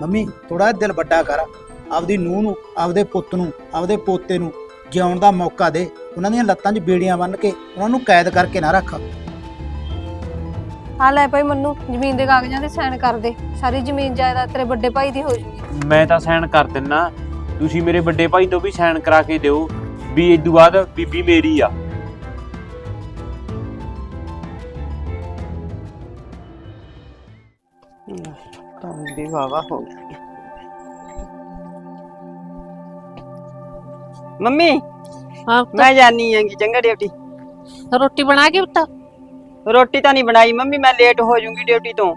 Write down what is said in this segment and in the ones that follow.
Mummy ਥੋੜਾ ਦਿਲ ਵੱਡਾ ਕਰ। ਆਪਦੀ ਨੂੰਹ ਨੂੰ ਆਪਦੇ ਪੁੱਤ ਨੂੰ ਆਪਦੇ ਪੋਤੇ ਨੂੰ ਜਿਉਣ ਦਾ ਮੌਕਾ ਦੇ। ਉਹਨਾਂ ਦੀਆਂ ਲੱਤਾਂ 'ਚ ਬੇੜੀਆਂ ਬੰਨ੍ਹ ਕੇ ਉਹਨਾਂ ਨੂੰ ਕੈਦ ਕਰਕੇ ਨਾ ਰੱਖ। ਆ ਲੈ ਭਾਈ ਮੰਨੂ ਜ਼ਮੀਨ ਦੇ ਕਾਗਜ਼ਾਂ ਤੇ ਸਾਈਨ ਕਰ ਦੇ। ਸਾਰੀ ਜ਼ਮੀਨ ਜਾਇਦਾਦ ਤੇਰੇ ਵੱਡੇ ਭਾਈ ਦੀ ਹੋ ਜੂਗੀ। ਮੈਂ ਤਾਂ ਸਾਈਨ ਕਰ ਦਿੰਨਾ। ਤੁਸੀਂ ਮੇਰੇ ਵੱਡੇ ਭਾਈ ਤੋਂ ਵੀ ਸਾਈਨ ਕਰਾ ਕੇ ਦਿਓ। ਵੀ ਇਦੋਂ ਬਾਅਦ ਬੀਬੀ ਮੇਰੀ ਆ। ਵਾਵਾ ਹੋ ਗਈ ਮੰਮੀ ਹਾਂ ਮੈਂ ਜਾਣੀ ਆਂਗੀ ਚੰਗਾ ਡਿਊਟੀ ਪੁੱਤ ਰੋਟੀ ਬਣਾ ਕੇ ਪੁੱਤ ਰੋਟੀ ਤਾਂ ਨਹੀਂ ਬਣਾਈ ਮੰਮੀ ਮੈਂ ਲੇਟ ਹੋ ਜਾਊਂਗੀ ਡਿਊਟੀ ਤੋਂ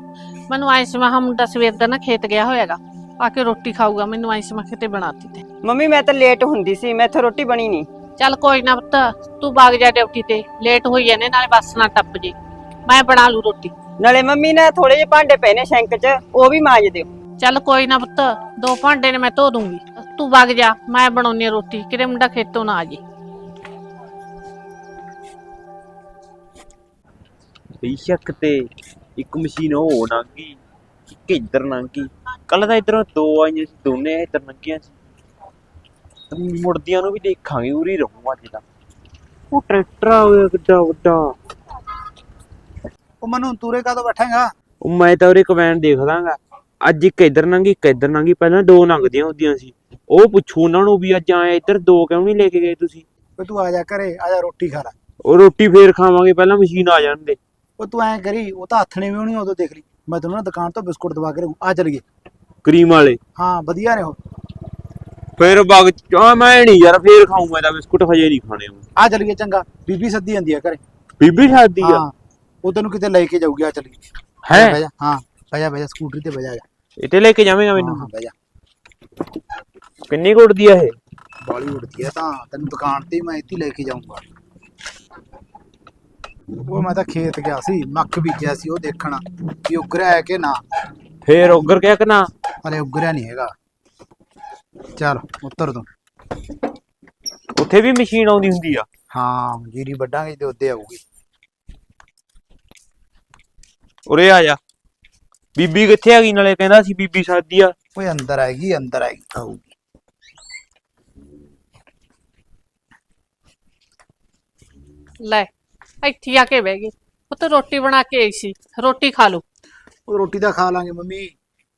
ਮੈਨੂੰ ਆਈ ਸੀ ਮਹਾ ਮੁੰਡਾ ਸਵੇਰ ਦਾ ਨਾ ਖੇਤ ਗਿਆ ਹੋਏਗਾ ਆ ਕੇ ਰੋਟੀ ਖਾਊਗਾ ਮੈਨੂੰ ਆਈ ਸੀ ਮੈਂ ਕਿਤੇ ਬਣਾਤੀ ਤੇ ਮੰਮੀ ਮੈਂ ਤਾਂ ਲੇਟ ਹੁੰਦੀ ਸੀ ਮੈਥੋਂ ਰੋਟੀ ਬਣੀ ਨਹੀਂ ਚੱਲ ਕੋਈ ਨਾ ਪੁੱਤ ਤੂੰ ਬਾਗ ਜਾ ਡਿਊਟੀ ਤੇ ਲੇਟ ਹੋਈ ਜਾਨੇ ਨਾਲੇ ਬੱਸ ਨਾ ਟੱਪ ਜੇ ਮੈਂ ਬਣਾ ਲੂ ਰੋਟੀ ਨਾਲੇ ਮੰਮੀ ਨੇ ਥੋੜੇ ਜਿਹੇ ਭਾਂਡੇ ਪਏ ਨੇ ਸ਼ੈਂਕ 'ਚ ਉਹ ਵੀ ਮਾਂਜ ਦਿਓ। ਚੱਲ ਕੋਈ ਨਾ ਪੁੱਤ ਦੋ ਭਾਂਡੇ ਨੇ ਮੈਂ ਧੋ ਦੂੰਗੀ। ਤੂੰ ਵਗ ਜਾ ਮੈਂ ਬਣਾਉਣੀ ਆ ਰੋਟੀ ਕਿਤੇ ਮੁੰਡਾ ਖੇਤੋਂ ਨਾ ਆ ਜੇ। ਬੇਸ਼ੱਕ ਤੇ ਇੱਕ ਮਸ਼ੀਨ ਉਹ ਲੰਗੀ ਇੱਕ ਇੱਧਰ ਲੰਗੀ ਕੱਲ ਤਾਂ ਇੱਧਰੋਂ ਦੋ ਆਈਆਂ ਸੀ ਦੋਨੇ ਇੱਧਰ ਲੰਗੀਆਂ ਸੀ। ਤੇ ਮੁੜਦੀਆਂ ਨੂੰ ਵੀ ਦੇਖਾਂਗੇ ਉਰੀ ਰਹੂੰ ਅੱਜ ਤਾਂ। ਉਹ ਟਰੈਕਟਰ ਆ ਗਿਆ ਕਿੱਡਾ ਵੱਡਾ। ਉਹ ਮਨੂੰ ਤੂਰੇ ਕਾਦੋਂ ਬੈਠੇਗਾ? ਉਹ ਮੈਂ ਤਾਂ ਉਰੇ ਕਮੈਂਡ ਦੇਖਦਾਗਾ ਅੱਜ ਇੱਕ ਇੱਧਰ ਲੰਗੀ ਇੱਕ ਇੱਧਰ ਲੰਗੀ ਪਹਿਲਾਂ ਦੋ ਲੰਘਦੀਆਂ ਹੁੰਦੀਆਂ ਸੀ। ਉਹ ਪੁੱਛੋ ਉਹਨਾਂ ਨੂੰ ਵੀ ਅੱਜ ਆਏ ਇੱਧਰ ਦੋ ਕਿਉਂ ਨਹੀਂ ਲੈ ਕੇ ਗਏ ਤੁਸੀਂ? ਓਏ ਤੂੰ ਆ ਜਾ ਘਰੇ ਆ ਜਾ ਰੋਟੀ ਖਾ ਲੈ। ਉਹ ਰੋਟੀ ਫੇਰ ਖਾਵਾਂਗੇ ਪਹਿਲਾਂ ਮਸ਼ੀਨ ਆ ਜਾਣ ਦੇ। ਉਹ ਤੂੰ ਐਂ ਕਰੀ ਉਹ ਤਾਂ ਹੱਥ ਨੇ ਵੀ ਹੋਣੀ ਉਦੋਂ ਦੇਖ ਲਈ। ਮੈਂ ਤੈਨੂੰ ਨਾ ਦੁਕਾਨ ਤੋਂ ਬਿਸਕੁਟ ਦਵਾ ਕੇ ਰਹੂੰ ਆ ਚਲੀਏ ਕਰੀਮ ਵਾਲੇ। ਹਾਂ ਵਧੀਆ ਨੇ ਉਹ। ਫੇਰ ਬਗ ਆ ਮੈਂ ਨਹੀਂ ਯਾਰ ਫੇਰ ਖਾਊਂ ਮੈਂ ਤਾਂ ਬਿਸਕੁਟ ਹਜੇ ਨਹੀਂ ਖਾਣੇ। ਆ ਚਲੀਏ ਚੰਗਾ। ਬੀਬੀ ਸੱਦੀ ਜਾਂਦੀ ਆ ਘਰੇ। ਬੀਬੀ ਸ਼ਾਦੀ ਆ? ਹਾਂ। ਉਹ ਤੈਨੂੰ ਕਿਤੇ ਲੈ ਕੇ ਜਾਊਗੀ ਆ ਚਲੀਏ ਹੈ? ਬਹਿ ਜਾ ਹਾਂ ਬਹਿ ਜਾ ਬਹਿ ਜਾ ਸਕੂਟਰੀ ਤੇ ਬਹਿ ਜਾ ਇਹ ਤੇ ਲੈ ਕੇ ਜਾਵੇਂਗਾ ਹਾਂ ਮੈਨੂੰ? ਹਾਂ ਬਹਿ ਜਾ। ਕਿੰਨੀ ਕੁ ਉੱਡਦੀ ਆ ਇਹ? ਬਾਲੀਵੁੱਡ ਦੀ ਆ ਤਾਂ ਤੈਨੂੰ ਦੁਕਾਨ ਤੇ ਹੀ ਮੈਂ ਇੱਥੇ ਹੀ ਲੈ ਕੇ ਜਾਊਂਗਾ। ਉਹ ਮੈਂ ਤਾਂ ਖੇਤ ਗਿਆ ਸੀ ਮੱਕ ਬੀਜਿਆ ਸੀ ਉਹ ਦੇਖਣਾ ਕਿ ਉਗਰਿਆ ਹੈ ਕਿ ਨਾ। ਫੇਰ ਉਗਰ ਗਿਆ ਕਿ ਨਾ? ਹਲੇ ਉਗਰਿਆ ਨਹੀਂ ਹੈਗਾ। ਚੱਲ ਉੱਤਰ ਤੂੰ। ਉੱਥੇ ਵੀ ਮਸ਼ੀਨ ਆਉਂਦੀ ਹੁੰਦੀ ਆ? ਹਾਂ ਜੀਰੀ ਵੱਢਾਂਗੇ ਤੇ ਉੱਤੇ ਆਊਗੀ। ਉਰੇ ਆ ਜਾ। ਬੀਬੀ ਕਿੱਥੇ ਆ ਗਈ ਨਾਲੇ ਕਹਿੰਦਾ ਸੀ ਬੀਬੀ ਸ਼ਾਦੀ ਆ। ਓਏ ਅੰਦਰ ਆਏਗੀ ਅੰਦਰ ਆਏਗੀ ਆਊਗੀ। ਲੈ ਇੱਥੇ ਆ ਕੇ ਬਹਿ ਗਈ। ਪੁੱਤ ਰੋਟੀ ਬਣਾ ਕੇ ਆਈ ਸੀ। ਰੋਟੀ ਖਾ ਲਓ ਉਹ ਰੋਟੀ ਤਾਂ ਖਾ ਲਾਂਗੇ ਮੰਮੀ।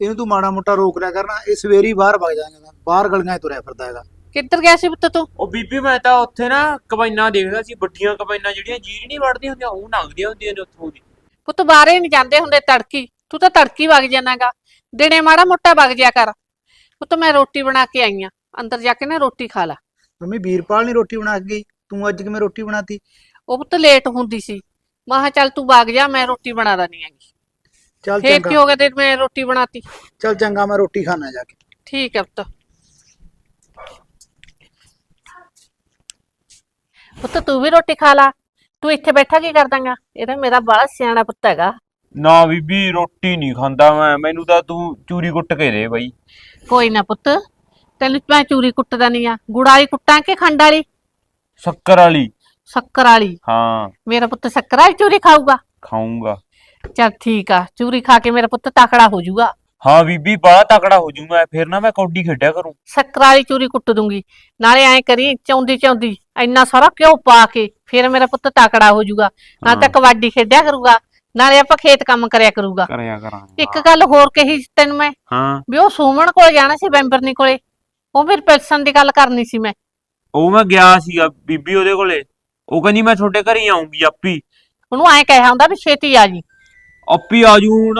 ਇਹਨੂੰ ਤੂੰ ਮਾੜਾ ਮੋਟਾ ਰੋਕ ਲਿਆ ਕਰਨਾ ਇਹ ਸਵੇਰੀ ਬਾਹਰ ਵਗ ਜਾਏਗਾ। ਬਾਹਰ ਗਲੀਆਂ 'ਚ ਤੁਰਿਆ ਫਿਰਦਾ ਹੈਗਾ। ਕਿੱਧਰ ਗਿਆ ਸੀ ਪੁੱਤ ਤੂੰ? ਉਹ ਬੀਬੀ ਮੈਂ ਤਾਂ ਉੱਥੇ ਨਾ ਕਬਾਈਨਾਂ ਦੇਖਦਾ ਸੀ। ਵੱਡੀਆਂ ਕਬਾਈਨਾਂ ਜਿਹੜੀਆਂ ਜੀਰੀ ਨਹੀਂ ਵੜਦੀਆਂ ਹੁੰਦੀਆਂ ਉਹ ਲੰਘਦੀਆਂ ਹੁੰਦੀਆਂ ਨੇ ਉੱਥੋਂ ਦੀ। ਪੁੱਤ ਬਾਹਰੇ ਨਹੀਂ ਜਾਂਦੇ ਹੁੰਦੇ ਤੜਕੀ। ਤੂੰ ਤਾਂ ਤੜਕੀ ਵਗ ਜਾਣਾਗਾ। ਦਿਨੇ ਮਾੜਾ ਮੋਟਾ ਵਗ ਜਿਆ ਕਰ। ਪੁੱਤ ਮੈਂ ਰੋਟੀ ਬਣਾ ਕੇ ਆਈ ਆਂ। ਅੰਦਰ ਜਾ ਕੇ ਨਾ ਰੋਟੀ ਖਾ ਲੈ। ਮੰਮੀ ਵੀਰਪਾਲ ਨਹੀਂ ਰੋਟੀ ਬਣਾ ਕੇ ਗਈ? ਤੂੰ ਅੱਜ ਕਿਵੇਂ ਰੋਟੀ ਬਣਾਤੀ? ਉਹ ਪੁੱਤ ਲੇਟ ਹੁੰਦੀ ਸੀ। ਮੈਂ ਕਿਹਾ ਚੱਲ ਤੂੰ ਵਗ ਜਾ ਮੈਂ ਰੋਟੀ ਬਣਾ ਦਣੀ ਆਂਗੀ ਚੱਲ ਫੇਰ ਕੀ ਚੰਗਾ ਹੋ ਗਿਆ ਤੇ ਮੈਂ ਰੋਟੀ ਬਣਾਤੀ? ਚੱਲ ਚੰਗਾ ਮੈਂ ਰੋਟੀ ਖਾਣਾ ਜਾ ਕੇ। ਠੀਕ ਹੈ ਪੁੱਤ। ਪੁੱਤ ਤੂੰ ਵੀ ਰੋਟੀ ਖਾ ਲਾ। ਤੂੰ ਇੱਥੇ ਬੈਠਾ ਕੀ ਕਰਦਾਂਗਾ ਇਹ ਤਾਂ ਮੇਰਾ ਬੜਾ ਸਿਆਣਾ ਪੁੱਤ ਹੈਗਾ। ਨਾ ਬੀਬੀ ਰੋਟੀ ਨਹੀਂ ਖਾਂਦਾ ਮੈਂ। ਮੈਨੂੰ ਤਾਂ ਤੂੰ ਚੂਰੀ ਕੁੱਟ ਕੇ ਦੇ ਬਈ। ਕੋਈ ਨਾ ਪੁੱਤ ਤੈਨੂੰ ਮੈਂ ਚੂਰੀ ਕੁੱਟਦਾ ਨਹੀਂ ਆ। ਗੁੜ ਵਾਲੀ ਕੁੱਟਾਂ ਕਿ ਖੰਡ ਵਾਲੀ? ਸ਼ੱਕਰ ਵਾਲੀ। ਸ਼ੱਕਰ ਵਾਲੀ। ਹਾਂ। ਮੇਰਾ ਪੁੱਤ ਸ਼ੱਕਰ ਵਾਲੀ ਚੂਰੀ ਖਾਊਗਾ? ਖਾਊਂਗਾ। ਚੱਲ ਠੀਕ ਆ ਚੂਰੀ ਖਾ ਕੇ ਮੇਰਾ ਪੁੱਤ ਤਕੜਾ ਹੋ ਜਾਊਗਾ। ਹਾਂ ਬੀਬੀ ਬੜਾ ਤਕੜਾ ਹੋ ਜੂ ਮੈਂ ਫਿਰ ਨਾ ਮੈਂ ਕੌਡੀ ਖੇਡਿਆ ਕਰੂੰ। ਸ਼ੱਕਰ ਵਾਲੀ ਚੂਰੀ ਕੁੱਟ ਦੂੰਗੀ। ਨਾਲੇ ਐਂ ਕਰੀ ਚੌਂਦੀ ਚੌਂਦੀ ਇੰਨਾ ਸਾਰਾ ਘਿਓ ਪਾ ਕੇ ਫਿਰ ਮੇਰਾ ਪੁੱਤ ਤਕੜਾ ਹੋ ਜਾਊਗਾ। ਨਾ ਤਾਂ। ਕਬੱਡੀ ਖੇਡਿਆ ਕਰੂਗਾ ਨਾਲੇ ਆਪਾਂ ਖੇਤ ਕੰਮ ਕਰਿਆ ਕਰੂਗਾ। ਕਰਿਆ ਕਰਾਂਗੇ। ਇੱਕ ਗੱਲ ਹੋਰ ਕਹੀ ਸੀ ਤੈਨੂੰ ਮੈਂ ਹਾਂ। ਵੀ ਉਹ ਸੋਮਣ ਕੋਲ ਜਾਣਾ ਸੀ ਬੈਂਬਰਨੀ ਕੋਲੇ। ਉਹ ਮੇਰੀ ਪੈਸਨ ਦੀ ਗੱਲ ਕਰਨੀ ਸੀ ਮੈਂ। ਉਹ ਮੈਂ ਗਿਆ ਸੀਗਾ ਬੀਬੀ ਉਹਦੇ ਕੋਲੇ। ਉਹ ਕਹਿੰਦੀ ਮੈਂ ਤੁਹਾਡੇ ਘਰੇ ਹੀ ਆਉਂਗੀ ਆਪੀ। ਉਹਨੂੰ ਐਂ ਕਹਿਆ ਹੁੰਦਾ ਵੀ ਛੇਤੀ ਆ ਜੀ। ਆਪੀ ਆਜੂ ਹੁਣ।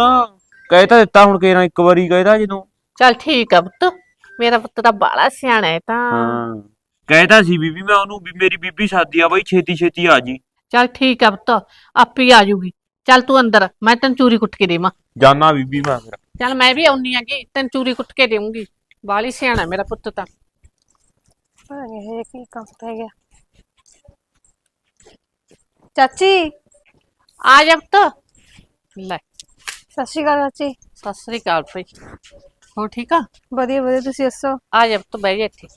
ਕਹਿ ਤਾਂ ਦਿੱਤਾ ਹੁਣ ਕਿਹੜਾ ਇੱਕ ਵਾਰੀ ਕਹਿਦਾ ਜਦੋਂ। ਚੱਲ ਠੀਕ ਆ ਪੁੱਤ ਮੇਰਾ ਪੁੱਤ ਤਾਂ ਬਾਲਾ ਸਿਆਣਾ ਹੈ ਤਾਂ। ਹਾਂ ਕਹਿਤਾ ਸੀ ਬੀਬੀ ਮੈਂ ਉਹਨੂੰ ਵੀ ਮੇਰੀ ਬੀਬੀ ਸ਼ਾਦੀ ਆ ਬਾਈ ਛੇਤੀ ਛੇਤੀ ਆ ਜੀ। ਚੱਲ ਠੀਕ ਆ ਪੁੱਤ ਆਪੀ ਆ ਜੂਗੀ। ਚੱਲ ਤੂੰ ਅੰਦਰ ਮੈਂ ਤੈਨੂੰ ਚੂਰੀ ਕੁੱਟ ਕੇ ਦੇਵਾਂ। ਜਾਨਾ ਬੀਬੀ ਮੈਂ ਫਿਰ। ਚੱਲ ਮੈਂ ਵੀ ਆਉਣੀ ਆਂਗੀ ਤੈਨੂੰ ਚੂਰੀ ਕੁੱਟ ਕੇ ਦੇਵਾਂਗੀ ਬਾਲੀ ਸਿਆਣਾ ਮੇਰਾ ਪੁੱਤ ਤਾਂ। ਪਤਾ ਨਹੀਂ ਇਹ ਕੀ ਕੰਮ ਪੈ ਗਿਆ। ਚਾਚੀ। ਆ ਜਾ ਪੁੱਤ। ਲੈ। ਸਤਿ ਸ਼੍ਰੀ ਅਕਾਲ ਚਾਚੀ। ਸਤਿ ਸ੍ਰੀ ਅਕਾਲ ਫਰੀ ਹੋ ਠੀਕ ਆ? ਵਧੀਆ ਵਧੀਆ ਤੁਸੀਂ ਦੱਸੋ? ਆ ਜਾ ਪੁੱਤ ਬਹਿ ਜਾ ਇੱਥੇ।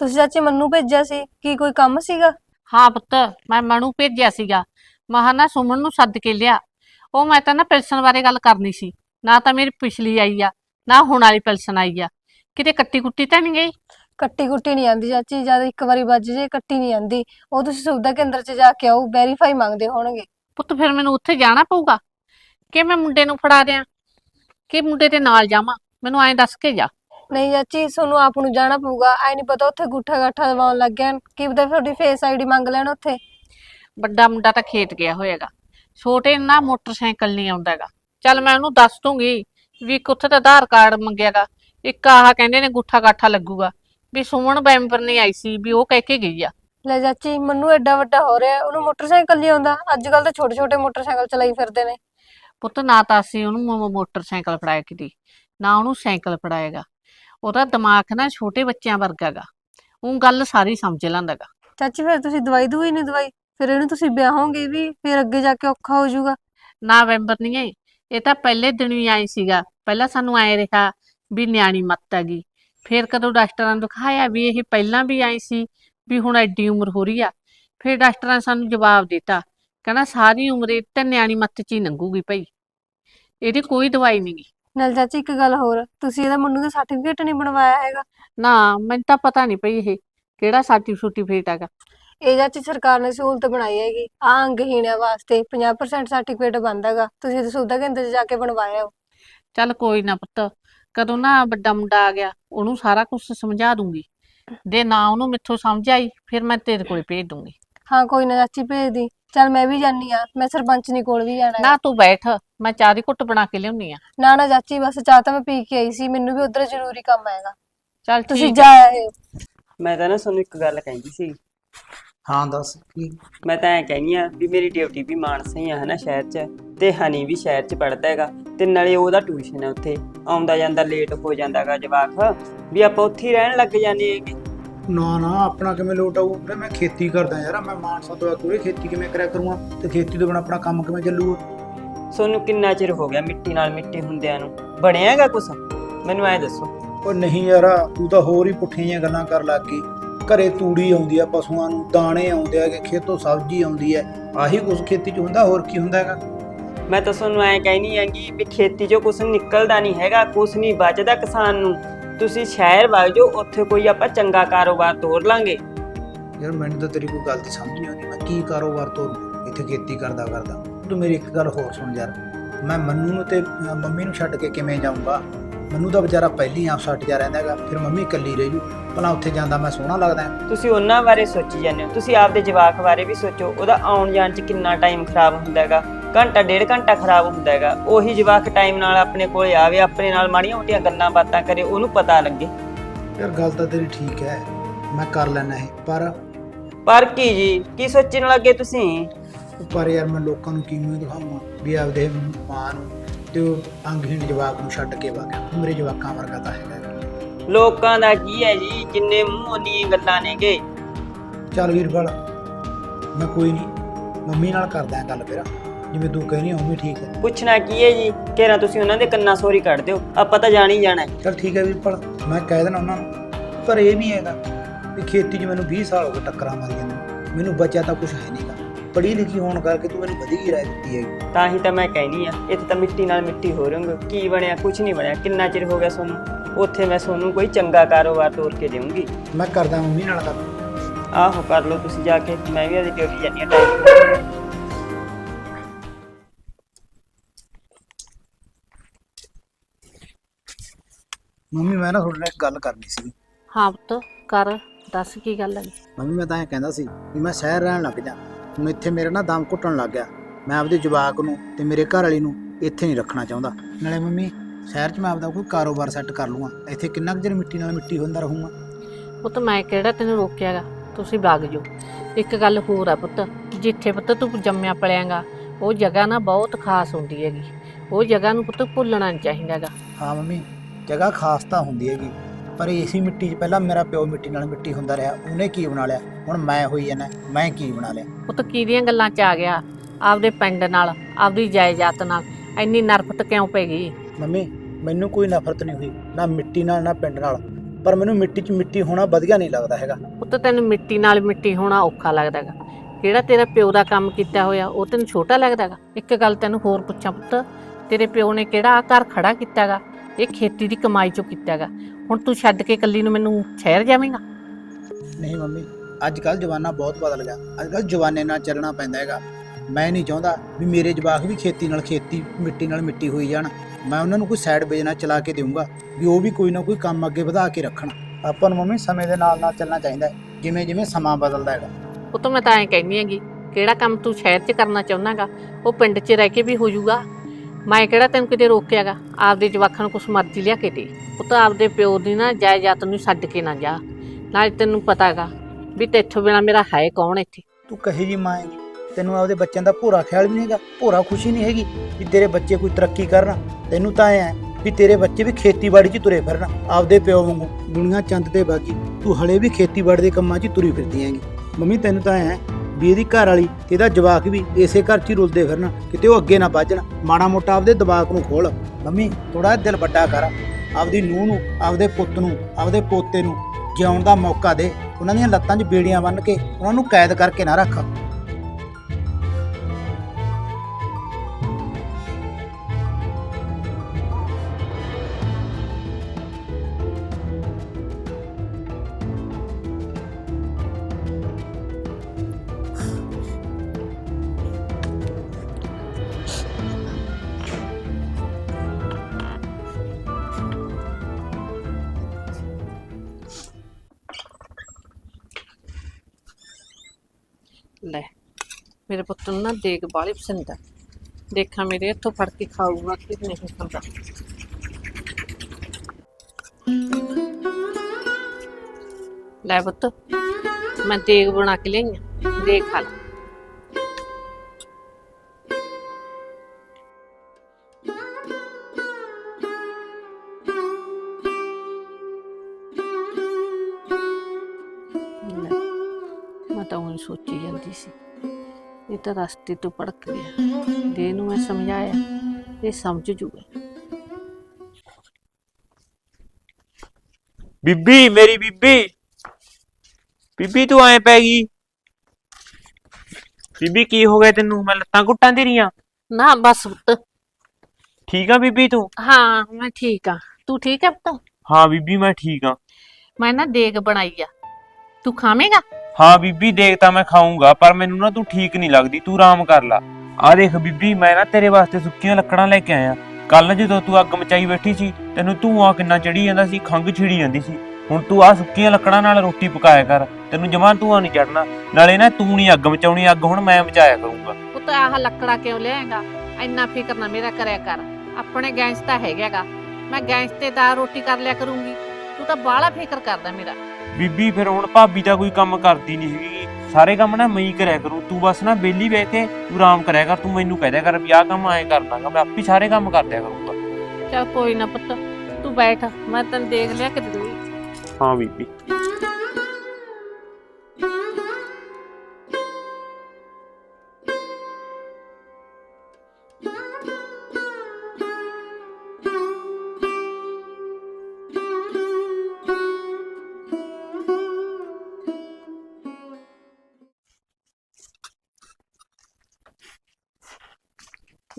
ਤੁਸੀਂ ਚਾਚੀ ਮੰਨੂ ਭੇਜਿਆ ਸੀ? ਕੀ ਕੋਈ ਕੰਮ ਸੀਗਾ? ਹਾਂ ਪੁੱਤ ਮੈਂ ਮਨੂ ਭੇਜਿਆ ਸੀਗਾ। ਮਹਾ ਨਾ ਸੁਮਨ ਨੂੰ ਸੱਦ ਕੇ ਲਿਆ। ਉਹ ਮੈਂ ਤਾਂ ਨਾ ਪੈਨਸ਼ਨ ਬਾਰੇ ਗੱਲ ਕਰਨੀ ਸੀ। ਨਾ ਤਾਂ ਮੇਰੀ ਪਿਛਲੀ ਆਈ ਆ ਨਾ ਹੁਣ ਵਾਲੀ ਪੈਨਸ਼ਨ ਆਈ ਆ। ਕਿਤੇ ਕੱਟੀ ਕੁੱਟੀ ਤਾਂ ਨਹੀਂ ਗਈ? ਕੱਟੀ ਕੁੱਟੀ ਨਹੀਂ ਆਂਦੀ ਚਾਚੀ ਜਦ ਇੱਕ ਵਾਰੀ ਵੱਜ ਜੇ ਕੱਟੀ ਨਹੀਂ ਆਂਦੀ ਉਹ ਤੁਸੀਂ ਸੁਵਿਧਾ ਕੇਂਦਰ 'ਚ ਜਾ ਕੇ ਆਓ ਵੈਰੀਫਾਈ ਮੰਗਦੇ ਹੋਣਗੇ। ਪੁੱਤ ਫਿਰ ਮੈਨੂੰ ਉੱਥੇ ਜਾਣਾ ਪਊਗਾ? ਕਿ ਮੈਂ ਮੁੰਡੇ ਨੂੰ ਫੜਾ ਦਿਆਂ? ਕਿ ਮੁੰਡੇ ਦੇ ਨਾਲ ਜਾਵਾਂ? ਮੈਨੂੰ ਐਂ ਦੱਸ ਕੇ ਜਾ। ਨਹੀਂ ਚਾਚੀ ਤੁਹਾਨੂੰ ਆਪ ਨੂੰ ਜਾਣਾ ਪਊਗਾ। ਐ ਨਹੀਂ ਪਤਾ ਉੱਥੇ ਗੁੱਠਾ ਗਾਠਾ ਦਵਾਉਣ ਲੱਗ ਗਿਆ ਕੀ ਪਤਾ ਤੁਹਾਡੀ ਫੇਸ ਆਈਡੀ ਮੰਗ ਲੈਣ ਉੱਥੇ। ਵੱਡਾ ਮੁੰਡਾ ਤਾਂ ਖੇਤ ਗਿਆ ਹੋਏਗਾ ਛੋਟੇ ਨੂੰ ਨਾ ਮੋਟਰਸਾਈਕਲ ਨਹੀਂ ਆਉਂਦਾਗਾ ਚੱਲ ਮੈਂ ਉਹਨੂੰ ਦੱਸ ਦੂੰਗੀ ਵੀ ਇੱਕ ਉੱਥੇ ਤਾਂ ਆਧਾਰ ਕਾਰਡ ਮੰਗਿਆਗਾ। ਇੱਕ ਆਹ ਕਹਿੰਦੇ ਨੇ ਗੁੱਠਾ ਗਾਠਾ ਲੱਗੂਗਾ। ਵੀ ਸੁਮਨ ਬੈਂਬਰ ਨਹੀਂ ਆਈ ਸੀ ਵੀ ਉਹ ਕਹਿ ਕੇ ਗਈ ਆ। ਲੈ ਚਾਚੀ ਮੰਨੂ ਐਡਾ ਵੱਡਾ ਹੋ ਰਿਹਾ ਉਹਨੂੰ ਮੋਟਰਸਾਈਕਲ ਨਹੀਂ ਆਉਂਦਾ। ਅੱਜ ਕੱਲ ਤਾਂ ਛੋਟੇ ਛੋਟੇ ਮੋਟਰਸਾਈਕਲ ਚਲਾਈ ਫਿਰਦੇ ਨੇ। ਪੁੱਤ ਨਾ ਤਾਂ ਅਸੀਂ ਉਹਨੂੰ ਮੋ- ਮੋਟਰਸਾਈਕਲ ਫੜਾਇਆ ਕਿਤੇ ਨਾ ਉਹਨੂੰ ਸਾਈਕਲ ਫੜਾਏਗਾ ਉਹਦਾ ਦਿਮਾਗ ਨਾ ਛੋਟੇ ਬੱਚਿਆਂ ਵਰਗਾਗਾ ਉਹ ਗੱਲ ਸਾਰੀ ਸਮਝ ਲੈਂਦਾਗਾ। ਚਾਚੀ ਫਿਰ ਤੁਸੀਂ ਦਵਾਈ ਦੂਈ ਨਹੀਂ ਦਵਾਈ? ਫਿਰ ਇਹਨੂੰ ਤੁਸੀਂ ਵਿਆਹੋਗੇ ਵੀ ਫਿਰ ਅੱਗੇ ਜਾ ਕੇ ਔਖਾ ਹੋ ਜਾਊਗਾ। ਨਾ ਬੈਂਬਰ ਨਹੀਂ ਇਹ ਤਾਂ ਪਹਿਲੇ ਦਿਨ ਹੀ ਆਈ ਸੀਗਾ। ਪਹਿਲਾਂ ਸਾਨੂੰ ਐ ਰਿਹਾ ਵੀ ਨਿਆਣੀ ਮੱਤ ਹੈਗੀ। ਫਿਰ ਕਦੋਂ ਡਾਕਟਰਾਂ ਨੂੰ ਦਿਖਾਇਆ ਵੀ ਇਹ ਪਹਿਲਾਂ ਵੀ ਆਈ ਸੀ ਵੀ ਹੁਣ ਐਡੀ ਉਮਰ ਹੋ ਰਹੀ ਆ। ਫਿਰ ਡਾਕਟਰਾਂ ਨੇ ਸਾਨੂੰ ਜਵਾਬ ਦਿੱਤਾ ਕਹਿੰਦਾ ਸਾਰੀ ਉਮਰ ਇਹ ਤਾਂ ਨਿਆਣੀ ਮੱਤ ਚ ਹੀ ਲੰਘੂਗੀ ਭਾਈ। ਇਹਦੀ ਕੋਈ ਦਵਾਈ ਨਹੀਂ ਗੀ। ਨਾਲ ਚਾਚੀ ਇੱਕ ਗੱਲ ਹੋਰ ਤੁਸੀਂ ਇਹਦਾ ਮੰਨੂ ਦਾ ਸਰਟੀਫਿਕੇਟ ਨਹੀਂ ਬਣਵਾਇਆ ਹੈਗਾ। ਨਾ ਮੈਨੂੰ ਤਾਂ ਪਤਾ ਨਹੀਂ ਪਈ ਇਹ ਕਿਹੜਾ ਸਰਟੀਫਿਕੇਟ ਹੈਗਾ। ਇਹ ਚਾਚੀ ਸਰਕਾਰ ਨੇ ਸਹੂਲਤ ਬਣਾਈ ਹੈਗੀ ਆ ਅੰਗਹੀਣਾਂ ਵਾਸਤੇ 50% ਸਰਟੀਫਿਕੇਟ ਬਣਦਾਗਾ ਤੁਸੀਂ ਤਾਂ ਸੁਵਿਧਾ ਕੇਂਦਰ 'ਚ ਜਾ ਕੇ ਬਣਵਾਇਆ। ਹੋ ਚੱਲ ਕੋਈ ਨਾ ਪੁੱਤ ਕਦੋਂ ਨਾ ਵੱਡਾ ਮੁੰਡਾ ਆ ਗਿਆ ਉਹਨੂੰ ਸਾਰਾ ਕੁਝ ਸਮਝਾ ਦੂੰਗੀ। ਦੇ ਨਾ ਉਹਨੂੰ ਮੈਥੋਂ ਸਮਝ ਆਈ ਫਿਰ ਮੈਂ ਤੇਰੇ ਕੋਲ ਭੇਜ ਦੂੰਗੀ। ਹਾਂ ਕੋਈ ਨਾ ਚਾਚੀ ਭੇਜ ਦੀ ਚੱਲ ਮੈਂ ਵੀ ਜਾਨੀ ਆ ਮੈਂ ਸਰਪੰਚਨੀ ਕੋਲ ਵੀ ਜਾਣਾ ਨਾ ਤੂੰ ਬੈਠ ਮੈਂ ਚਾਹ ਦੀ ਘੁੱਟ ਬਣਾ ਕੇ ਲਿਆਉਣੀ ਆ। ਨਾ ਨਾ ਚਾਚੀ ਬਸ ਚਾਹ ਤਾਂ ਮੈਂ ਪੀ ਕੇ ਆਈ ਸੀ ਮੈਨੂੰ ਵੀ ਉਧਰ ਜ਼ਰੂਰੀ ਕੰਮ ਹੈਗਾ। ਚੱਲ ਤੁਸੀਂ ਜਾ। ਮੈਂ ਤਾਂ ਨਾ ਤੁਹਾਨੂੰ ਇੱਕ ਗੱਲ ਕਹਿੰਦੀ ਸੀ। ਹਾਂ ਦੱਸ ਕੀ? ਮੈਂ ਤਾਂ ਐ ਕਹਿੰਦੀ ਆ ਵੀ ਮੇਰੀ ਡਿਊਟੀ ਵੀ ਮਾਨਸਾ ਹੀ ਆ ਹਨਾ ਸ਼ਹਿਰ 'ਚ ਤੇ ਹਨੀ ਵੀ ਸ਼ਹਿਰ 'ਚ ਪੜਦਾ ਹੈਗਾ ਤੇ ਨਾਲੇ ਉਹਦਾ ਟਿਊਸ਼ਨ ਹੈ ਉੱਥੇ। ਆਉਂਦਾ ਜਾਂਦਾ ਲੇਟ ਹੋ ਜਾਂਦਾਗਾ ਜਵਾਕ। ਵੀ ਆਪਾਂ ਉੱਥੇ ਹੀ ਰਹਿਣ ਲੱਗ ਜਾਂਦੇ ਹੈਗੇ। ਨਾ ਨਾ ਆਪਣਾ ਕਿਵੇਂ ਲੋਟ ਆਊ? ਵੀਰੇ ਮੈਂ ਖੇਤੀ ਕਰਦਾ ਯਾਰ ਮੈਂ ਮਾਨਸਾ ਤੋਂ ਕੋਲੇ ਖੇਤੀ ਕਿਵੇਂ ਕਰਿਆ ਕਰੂੰਗਾ? ਤੇ ਖੇਤੀ ਤੋਂ ਬਿਨਾ ਆਪਣਾ ਕੰਮ ਕਿਵੇਂ ਚੱਲੂਗਾ? ਤੁਹਾਨੂੰ ਕਿੰਨਾ ਚਿਰ ਹੋ ਗਿਆ ਮਿੱਟੀ ਨਾਲ ਮਿੱਟੀ ਹੁੰਦਿਆਂ ਨੂੰ? ਬਣਿਆ ਹੈਗਾ ਕੁਛ? ਮੈਨੂੰ ਐ ਦੱਸੋ। ਉਹ ਨਹੀਂ ਯਾਰ ਤੂੰ ਤਾਂ ਹੋਰ ਹੀ ਪੁੱਠੀਆਂ ਜਿਹੀਆਂ ਗੱਲਾਂ ਕਰ ਲੱਗ ਗਈ। ਘਰੇ ਤੂੜੀ ਆਉਂਦੀ ਆ ਪਸ਼ੂਆਂ ਨੂੰ ਦਾਣੇ ਆਉਂਦੇ ਹੈਗੇ ਖੇਤੋਂ ਸਬਜ਼ੀ ਆਉਂਦੀ ਹੈ ਆਹੀ ਕੁਝ ਖੇਤੀ 'ਚ ਹੁੰਦਾ ਹੋਰ ਕੀ ਹੁੰਦਾ ਹੈਗਾ? ਮੈਂ ਤਾਂ ਤੁਹਾਨੂੰ ਐ ਕਹਿਣੀ ਹੈਗੀ ਵੀ ਖੇਤੀ 'ਚੋਂ ਕੁਛ ਨਿਕਲਦਾ ਨਹੀਂ ਹੈਗਾ ਕੁਛ ਨਹੀਂ ਬਚਦਾ ਕਿਸਾਨ ਨੂੰ। ਤੁਸੀਂ ਸ਼ਹਿਰ ਵਗ ਜਾਓ ਉੱਥੇ ਕੋਈ ਆਪਾਂ ਚੰਗਾ ਕਾਰੋਬਾਰ ਤੋਰ ਲਾਂਗੇ। ਯਾਰ ਮੈਨੂੰ ਤਾਂ ਤੇਰੀ ਕੋਈ ਗੱਲ ਦੀ ਸਮਝ ਨਹੀਂ ਆਉਂਦੀ ਮੈਂ ਕੀ ਕਾਰੋਬਾਰ ਤੋਂ ਇੱਥੇ ਖੇਤੀ ਕਰਦਾ ਕਰਦਾ। ਤੂੰ ਮੇਰੀ ਇੱਕ ਗੱਲ ਹੋਰ ਸੁਣ ਯਾਰ। ਮੈਂ ਮੰਨੂ ਨੂੰ ਤੇ ਅਹ, ਮੰਮੀ ਨੂੰ ਛੱਡ ਕੇ ਕਿਵੇਂ ਜਾਊਂਗਾ? ਮੰਨੂ ਦਾ ਵਿਚਾਰਾ ਪਹਿਲੀ ਆਪ ਛੱਡ ਜਾ ਰਹਿੰਦਾ ਹੈਗਾ ਫਿਰ ਮੰਮੀ ਇਕੱਲੀ ਰਹਿ ਜੂ। ਭਲਾ ਉੱਥੇ ਜਾਂਦਾ ਮੈਂ ਸੋਹਣਾ ਲੱਗਦਾ। ਹੈ? ਤੁਸੀਂ ਉਹਨਾਂ ਬਾਰੇ ਸੋਚੀ ਜਾਂਦੇ ਹੋ। ਤੁਸੀਂ ਆਪਦੇ ਜਵਾਕ ਬਾਰੇ ਵੀ ਸੋਚੋ ਉਹਦਾ ਆਉਣ ਜਾਣ 'ਚ ਕਿੰਨਾ ਟਾਈਮ ਖਰਾਬ ਹੁੰਦਾ ਹੈਗਾ। ਘੰਟਾ ਡੇਢ ਘੰਟਾ ਖਰਾਬ ਹੁੰਦਾ ਹੈਗਾ। ਉਹੀ ਜਵਾਕ ਟਾਈਮ ਨਾਲ ਆਪਣੇ ਕੋਲੇ ਆਵੇ ਆਪਣੇ ਨਾਲ ਮਾੜੀਆਂ ਮੋਟੀਆਂ ਗੱਲਾਂ ਬਾਤਾਂ ਕਰੇ ਉਹਨੂੰ ਪਤਾ ਲੱਗੇ। ਯਾਰ ਗੱਲ ਤਾਂ ਤੇਰੀ ਠੀਕ ਹੈ ਮੈਂ ਕਰ ਲੈਣਾ ਇਹ ਪਰ ਪਰ ਕੀ ਜੀ ਕੀ ਸੋਚਣ ਲੱਗੇ ਤੁਸੀਂ? ਪਰ ਯਾਰ ਮੈਂ ਲੋਕਾਂ ਨੂੰ ਕਿਵੇਂ ਦਿਖਾਵਾਂ ਵੀ ਆਪਦੇ ਮਾਂ ਨੂੰ ਤੇ ਉਹ ਅੰਗਹੀਣ ਜਵਾਕ ਨੂੰ ਛੱਡ ਕੇ ਵਗ ਗਿਆ। ਮੇਰੇ ਜਵਾਕਾਂ ਵਰਗਾ ਤਾਂ ਹੈਗਾ। ਲੋਕਾਂ ਦਾ ਕੀ ਹੈ ਜੀ? ਜਿੰਨੇ ਮੂੰਹ ਉਨੀਆਂ ਗੱਲਾਂ ਨੇਗੇ। ਚੱਲ ਵੀਰਪਾਲ ਮੈਂ ਕੋਈ ਨਹੀਂ ਮੰਮੀ ਨਾਲ ਕਰਦਾ ਹਾਂ ਗੱਲ ਫਿਰ। ਜਿਵੇਂ ਤੂੰ ਕਹਿਨੀ ਉਵੇਂ ਠੀਕ ਹੈ। ਪੁੱਛਣਾ ਕੀ ਹੈ ਜੀ? ਕਿਹੜਾ ਤੁਸੀਂ ਉਹਨਾਂ ਦੇ ਕੰਨਾਂ ਸੋਰੀ ਕੱਢ ਦਿਓ। ਆਪਾਂ ਤਾਂ ਜਾਣ ਹੀ ਜਾਣਾ ਹੈ। ਚੱਲ ਠੀਕ ਹੈ ਵੀਰਪਾਲ ਮੈਂ ਕਹਿ ਦੇਣਾ ਉਹਨਾਂ ਨੂੰ। ਪਰ ਇਹ ਵੀ ਹੈਗਾ ਵੀ ਖੇਤੀ 'ਚ ਮੈਨੂੰ 20 ਸਾਲ ਹੋ ਗਏ ਟੱਕਰਾਂ ਮਾਰੀਆਂ ਨੇ। ਮੈਨੂੰ ਬਚਿਆ ਤਾਂ ਕੁਝ ਹੈ ਨਹੀਂਗਾ ਪੜ੍ਹੀ ਲਿਖੀ ਹੋਣ ਕਰਕੇ ਤੂੰ ਮੈਨੂੰ ਵਧੀਆ ਰਾਏ ਦਿੱਤੀ ਹੈਗੀ ਤਾਂ ਹੀ ਤਾਂ ਮੈਂ ਕਹਿਨੀ ਆ ਇੱਥੇ ਤਾਂ ਮਿੱਟੀ ਨਾਲ ਮਿੱਟੀ ਹੋ ਰਹੋਗੇ। ਕੀ ਬਣਿਆ ਕੁਝ ਨਹੀਂ ਬਣਿਆ। ਕਿੰਨਾ ਚਿਰ ਹੋ ਗਿਆ ਤੁਹਾਨੂੰ ਉੱਥੇ ਮੈਂ ਤੁਹਾਨੂੰ ਕੋਈ ਚੰਗਾ ਕਾਰੋਬਾਰ ਤੋਰ ਕੇ ਦੇਵਾਂਗੀ ਮੈਂ ਕਰਦਾ ਮੰਮੀ ਨਾਲ ਗੱਲ। ਆਹੋ ਕਰ ਲਓ ਤੁਸੀਂ ਜਾ ਕੇ ਮੈਂ ਵੀ ਉਹਦੀ ਡਿਊਟੀ ਜਾਨੀ ਆ ਟਾਈਮ ਮੰਮੀ ਮੈਂ ਨਾ ਤੁਹਾਡੇ ਨਾਲ ਇੱਕ ਗੱਲ ਕਰਨੀ ਸੀ। ਹਾਂ ਪੁੱਤ ਕਰ ਦੱਸ ਕੀ ਗੱਲ ਹੈ? ਮੰਮੀ ਮੈਂ ਤਾਂ ਇਹ ਕਹਿੰਦਾ ਸੀ ਵੀ ਮੈਂ ਸ਼ਹਿਰ ਰਹਿਣ ਲੱਗ ਜਾ। ਹੁਣ ਇੱਥੇ ਮੇਰੇ ਨਾ ਦਮ ਘੁੱਟਣ ਲੱਗ ਗਿਆ। ਮੈਂ ਆਪਦੇ ਜਵਾਕ ਨੂੰ ਤੇ ਮੇਰੇ ਘਰ ਵਾਲੀ ਨੂੰ ਇੱਥੇ ਨਹੀਂ ਰੱਖਣਾ ਚਾਹੁੰਦਾ। ਨਾਲੇ ਮੰਮੀ ਸ਼ਹਿਰ 'ਚ ਮੈਂ ਆਪਦਾ ਕੋਈ ਕਾਰੋਬਾਰ ਸੈੱਟ ਕਰ ਲੂੰਗਾ ਇੱਥੇ ਕਿੰਨਾ ਕੁ ਚਿਰ ਮਿੱਟੀ ਨਾਲ ਮਿੱਟੀ ਹੁੰਦਾ ਰਹੂੰਗਾ? ਪੁੱਤ ਮੈਂ ਕਿਹੜਾ ਤੈਨੂੰ ਰੋਕਿਆਗਾ? ਤੁਸੀਂ ਵਗ ਜਾਓ। ਇੱਕ ਗੱਲ ਹੋਰ ਆ ਪੁੱਤ ਜਿੱਥੇ ਪੁੱਤ ਤੂੰ ਜੰਮਿਆ ਪਲਿਆਂਗਾ ਉਹ ਜਗ੍ਹਾ ਨਾ ਬਹੁਤ ਖਾਸ ਹੁੰਦੀ ਹੈਗੀ। ਉਹ ਜਗ੍ਹਾ ਨੂੰ ਪੁੱਤ ਭੁੱਲਣਾ ਨਹੀਂ ਚਾਹੀਦਾਗਾ। ਹਾਂ ਮੰਮੀ ਜਗ੍ਹਾ ਖਾਸ ਤਾਂ ਹੁੰਦੀ ਹੈਗੀ ਪਰ ਇਸੀ ਮਿੱਟੀ 'ਚ ਪਹਿਲਾਂ ਮੇਰਾ ਪਿਓ ਮਿੱਟੀ ਨਾਲ ਮਿੱਟੀ ਹੁੰਦਾ ਰਿਹਾ ਉਹਨੇ ਕੀ ਬਣਾ ਲਿਆ? ਹੁਣ ਮੈਂ ਹੋਈ ਜਾਂਦਾ ਮੈਂ ਕੀ ਬਣਾ ਲਿਆ? ਪੁੱਤ ਕਿਹਦੀਆਂ ਗੱਲਾਂ 'ਚ ਆ ਗਿਆ? ਆਪਦੇ ਪਿੰਡ ਨਾਲ ਆਪਦੀ ਜਾਇਦਾਦ ਨਾਲ ਇੰਨੀ ਨਰਫਤ ਕਿਉਂ ਪੈ ਗਈ? ਮੰਮੀ ਮੈਨੂੰ ਕੋਈ ਨਫ਼ਰਤ ਨਹੀਂ ਹੋਈ ਨਾ ਮਿੱਟੀ ਨਾਲ ਨਾ ਪਿੰਡ ਨਾਲ। ਪਰ ਮੈਨੂੰ ਮਿੱਟੀ 'ਚ ਮਿੱਟੀ ਹੋਣਾ ਵਧੀਆ ਨਹੀਂ ਲੱਗਦਾ ਹੈਗਾ। ਪੁੱਤ ਤੈਨੂੰ ਮਿੱਟੀ ਨਾਲ ਮਿੱਟੀ ਹੋਣਾ ਔਖਾ ਲੱਗਦਾਗਾ ਕਿਹੜਾ ਤੇਰਾ ਪਿਓ ਦਾ ਕੰਮ ਕੀਤਾ ਹੋਇਆ ਉਹ ਤੈਨੂੰ ਛੋਟਾ ਲੱਗਦਾਗਾ ਇੱਕ ਗੱਲ ਤੈਨੂੰ ਹੋਰ ਪੁੱਛਾਂ ਪੁੱਤ ਤੇਰੇ ਪਿਓ ਨੇ ਕਿਹੜਾ ਘਰ ਖੜਾ ਕੀਤਾਗਾ ਇਹ ਖੇਤੀ ਦੀ ਕਮਾਈ ਚੋਂ ਕੀਤਾਗਾ ਹੁਣ ਤੂੰ ਛੱਡ ਕੇ ਇਕੱਲੀ ਨੂੰ ਮੈਨੂੰ ਸ਼ਹਿਰ ਜਾਵੇਂਗਾ? ਨਹੀਂ ਮੰਮੀ ਅੱਜ ਕੱਲ ਜਵਾਨਾ ਬਹੁਤ ਬਦਲ ਗਿਆ। ਅੱਜ ਕੱਲ ਜਵਾਨੇ ਨਾਲ ਚੱਲਣਾ ਪੈਂਦਾ ਹੈਗਾ। ਮੈਂ ਨਹੀਂ ਚਾਹੁੰਦਾ ਵੀ ਮੇਰੇ ਜਵਾਕ ਵੀ ਖੇਤੀ ਨਾਲ ਖੇਤੀ ਮਿੱਟੀ ਨਾਲ ਮਿੱਟੀ ਹੋਈ ਜਾਣ। ਮੈਂ ਉਹਨਾਂ ਨੂੰ ਕੋਈ ਸਾਈਡ ਬਿਜ਼ਨਸ ਚਲਾ ਕੇ ਦੇਵਾਂਗਾ ਵੀ ਉਹ ਵੀ ਕੋਈ ਨਾ ਕੋਈ ਕੰਮ ਅੱਗੇ ਵਧਾ ਕੇ ਰੱਖਣ। ਆਪਾਂ ਨੂੰ ਮੰਮੀ ਸਮੇਂ ਦੇ ਨਾਲ ਨਾਲ ਚੱਲਣਾ ਚਾਹੀਦਾ ਹੈ, ਜਿਵੇਂ ਜਿਵੇਂ ਸਮਾਂ ਬਦਲਦਾ ਹੈਗਾ। ਉਹ ਤਾਂ ਮੈਂ ਤਾਂ ਐਂ ਕਹਿੰਦੀ ਹੈਗੀ ਕਿਹੜਾ ਕੰਮ ਤੂੰ ਸ਼ਹਿਰ 'ਚ ਕਰਨਾ ਚਾਹੁੰਦਾਗਾ? ਉਹ ਪਿੰਡ 'ਚ ਰਹਿ ਕੇ ਵੀ ਹੋ ਜਾਊਗਾ। ਮੈਂ ਕਿਹੜਾ ਤੈਨੂੰ ਕਿਤੇ ਰੋਕਿਆਗਾ? ਆਪਦੇ ਜਵਾਕਾਂ ਨੂੰ ਕੁਛ ਮਰਜ਼ੀ ਲਿਆ ਕੇ ਦੇ। ਉਹ ਤਾਂ ਆਪਦੇ ਪਿਓ ਦੀ ਨਾ ਜਾਇਦਾਦ ਨੂੰ ਛੱਡ ਕੇ ਨਾ ਜਾ। ਨਾਲੇ ਤੈਨੂੰ ਪਤਾਗਾ ਵੀ ਤੇਥੋਂ ਬਿਨਾ ਮੇਰਾ ਹੈ ਕੌਣ ਇੱਥੇ? ਤੂੰ ਕਹੇ ਜੀ ਮਾਂ ਹੈਗੀ ਤੈਨੂੰ ਆਪਦੇ ਬੱਚਿਆਂ ਦਾ ਭੋਰਾ ਖਿਆਲ ਵੀ ਨਹੀਂ ਹੈਗਾ, ਭੋਰਾ ਖੁਸ਼ੀ ਨਹੀਂ ਹੈਗੀ ਵੀ ਤੇਰੇ ਬੱਚੇ ਕੋਈ ਤਰੱਕੀ ਕਰਨ। ਤੈਨੂੰ ਤਾਂ ਐ ਵੀ ਤੇਰੇ ਬੱਚੇ ਵੀ ਖੇਤੀਬਾੜੀ 'ਚ ਤੁਰੇ ਫਿਰਨ, ਆਪਦੇ ਪਿਓ ਵਾਂਗੂ। ਦੁਨੀਆ ਚੰਦ ਤੇ ਬਾਗੀ, ਤੂੰ ਹਲੇ ਵੀ ਖੇਤੀਬਾੜੀ ਦੇ ਕੰਮਾਂ 'ਚ ਤੁਰੀ ਫਿਰਦੀ ਹੈਗੀ। ਮੰਮੀ, ਤੈਨੂੰ ਤਾਂ ਐ ਵੀ ਇਹਦੀ ਘਰ ਵਾਲੀ ਤੇ ਇਹਦਾ ਜਵਾਕ ਵੀ ਇਸੇ ਘਰ 'ਚ ਹੀ ਰੁਲਦੇ ਫਿਰਨ, ਕਿਤੇ ਉਹ ਅੱਗੇ ਨਾ ਵੱਜਣ। ਮਾੜਾ ਮੋਟਾ ਆਪਦੇ ਦਿਮਾਗ ਨੂੰ ਖੋਲ। ਮੰਮੀ ਥੋੜਾ ਦਿਲ ਵੱਡਾ ਕਰ। ਆਪਦੀ ਨੂੰਹ ਨੂੰ, ਆਪਦੇ ਪੁੱਤ ਨੂੰ, ਆਪਦੇ ਪੋਤੇ ਨੂੰ ਜਿਉਣ ਦਾ ਮੌਕਾ ਦੇ। ਉਹਨਾਂ ਦੀਆਂ ਲੱਤਾਂ 'ਚ ਬੇੜੀਆਂ ਬੰਨ੍ਹ ਕੇ ਉਹਨਾਂ ਨੂੰ ਕੈਦ ਕਰਕੇ ਨਾ ਰੱਖ। ਮੇਰੇ ਪੁੱਤ ਨੂੰ ਨਾ ਦੇਗ ਬਾਲੀ ਪਸੰਦ ਆ ਦੇਖਾਂ ਮੇਰੇ ਹੱਥੋਂ ਫੜ ਕੇ ਖਾਊਗਾ ਕਿ ਨਹੀਂ ਖਾਂਦਾ ਲੈ ਪੁੱਤ ਮੈਂ ਦੇਗ ਬਣਾ ਕੇ ਲਈ ਆ ਦੇਖ ਖਾ ਲੈ ਲੈ, ਮੈਂ ਤਾਂ ਉਹ ਸੋਚੀ ਜਾਂਦੀ ਸੀ ਇਹ ਤਾਂ ਰਸਤੇ ਤੋਂ ਭੜਕ ਗਿਆ। ਦੇ ਨੂੰ ਮੈਂ ਸਮਝਾਇਆ ਇਹ ਸਮਝ ਜੂਗਾ। ਬੀਬੀ ਮੇਰੀ ਬੀਬੀ। ਬੀਬੀ ਤੂੰ ਐ ਪੈ ਗਈ। ਬੀਬੀ ਕੀ ਹੋ ਗਿਆ ਤੈਨੂੰ? ਮੈਂ ਲੱਤਾਂ ਘੁੱਟਾਂ ਤੇਰੀਆਂ। ਨਾ ਬਸ ਪੁੱਤ। ਠੀਕ ਆ ਬੀਬੀ ਤੂੰ? ਹਾਂ ਮੈਂ ਠੀਕ ਆ। ਤੂੰ ਠੀਕ ਹੈ ਪੁੱਤ? ਹਾਂ ਬੀਬੀ ਮੈਂ ਠੀਕ ਆ। ਮੈਂ ਨਾ ਦੇਗ ਬਣਾਈ ਆ। ਤੂੰ ਖਾਵੇਂਗਾ? ਹਾਂ ਬੀਬੀ ਦੇਖ ਤਾਂ ਮੈਂ ਖਾਊਂਗਾ, ਪਰ ਮੈਨੂੰ ਨਾ ਤੂੰ ਠੀਕ ਨਹੀਂ ਲੱਗਦੀ, ਤੂੰ ਆਰਾਮ ਕਰ ਲੈ। ਆ ਦੇਖ ਬੀਬੀ, ਮੈਂ ਨਾ ਤੇਰੇ ਵਾਸਤੇ ਸੁੱਕੀਆਂ ਲੱਕੜਾਂ ਲੈ ਕੇ ਆਇਆ। ਕੱਲ ਜਦੋਂ ਤੂੰ ਅੱਗ ਮਚਾਈ ਬੈਠੀ ਸੀ, ਤੈਨੂੰ ਧੂਆਂ ਕਿੰਨਾ ਚੜੀ ਜਾਂਦਾ ਸੀ ਖੰਗ ਛਿੜੀ ਜਾਂਦੀ ਸੀ। ਹੁਣ ਤੂੰ ਆ ਸੁੱਕੀਆਂ ਲੱਕੜਾਂ ਨਾਲ ਰੋਟੀ ਪਕਾਇਆ ਕਰ, ਤੈਨੂੰ ਜਮਾਂ ਧੂਆਂ ਨਹੀਂ ਚੜਨਾ ਨਾਲੇ ਨਾ ਤੂੰ ਨਹੀਂ ਅੱਗ ਮਚਾਉਣੀ, ਅੱਗ ਹੁਣ ਮੈਂ ਮਚਾਇਆ ਕਰੂੰਗਾ। ਪੁੱਤ, ਆਹ ਲੱਕੜਾ ਕਿਉਂ ਲਿਆਏਗਾ? ਇੰਨਾ ਫਿਕਰ ਨਾ ਮੇਰਾ ਕਰਿਆ ਕਰ। ਆਪਣੇ ਗੈਂਸ ਤਾਂ ਹੈਗਾਗਾ। ਮੈਂ ਗੈਂਸ ਤੇ ਦਾਲ ਰੋਟੀ ਕਰ ਲਿਆ ਕਰੂੰਗੀ। ਤੂੰ ਤਾਂ ਬਾਹਲਾ ਫਿਕਰ ਕਰਦਾ ਮੇਰਾ। ਬੀਬੀ ਫਿਰ ਹੁਣ ਭਾਬੀ ਤਾਂ ਕੋਈ ਕੰਮ ਕਰਦੀ ਨਹੀਂ ਹੈਗੀ। ਸਾਰੇ ਕੰਮ ਨਾ ਮੈਂ ਹੀ ਕਰਿਆ ਕਰੂੰ। ਤੂੰ ਬਸ ਨਾ ਬੇਲੀ ਬਹਿ ਕੇ ਤੂੰ ਆਰਾਮ ਕਰਿਆ ਕਰ ਤੂੰ ਮੈਨੂੰ ਕਹਿ ਦਿਆ ਕਰ ਵੀ ਆਹ ਕੰਮ ਐਂ ਕਰਨਾਗਾ ਮੈਂ ਆਪੇ ਸਾਰੇ ਕੰਮ ਕਰ ਦਿਆ ਕਰੂੰਗਾ। ਚਲ ਕੋਈ ਨਾ ਪੁੱਤ ਤੂੰ ਬੈਠ ਮੈਂ ਤੈਨੂੰ ਦੇਖ ਲਿਆ ਕਿ ਦੂਈ ਹਾਂ ਬੀਬੀ।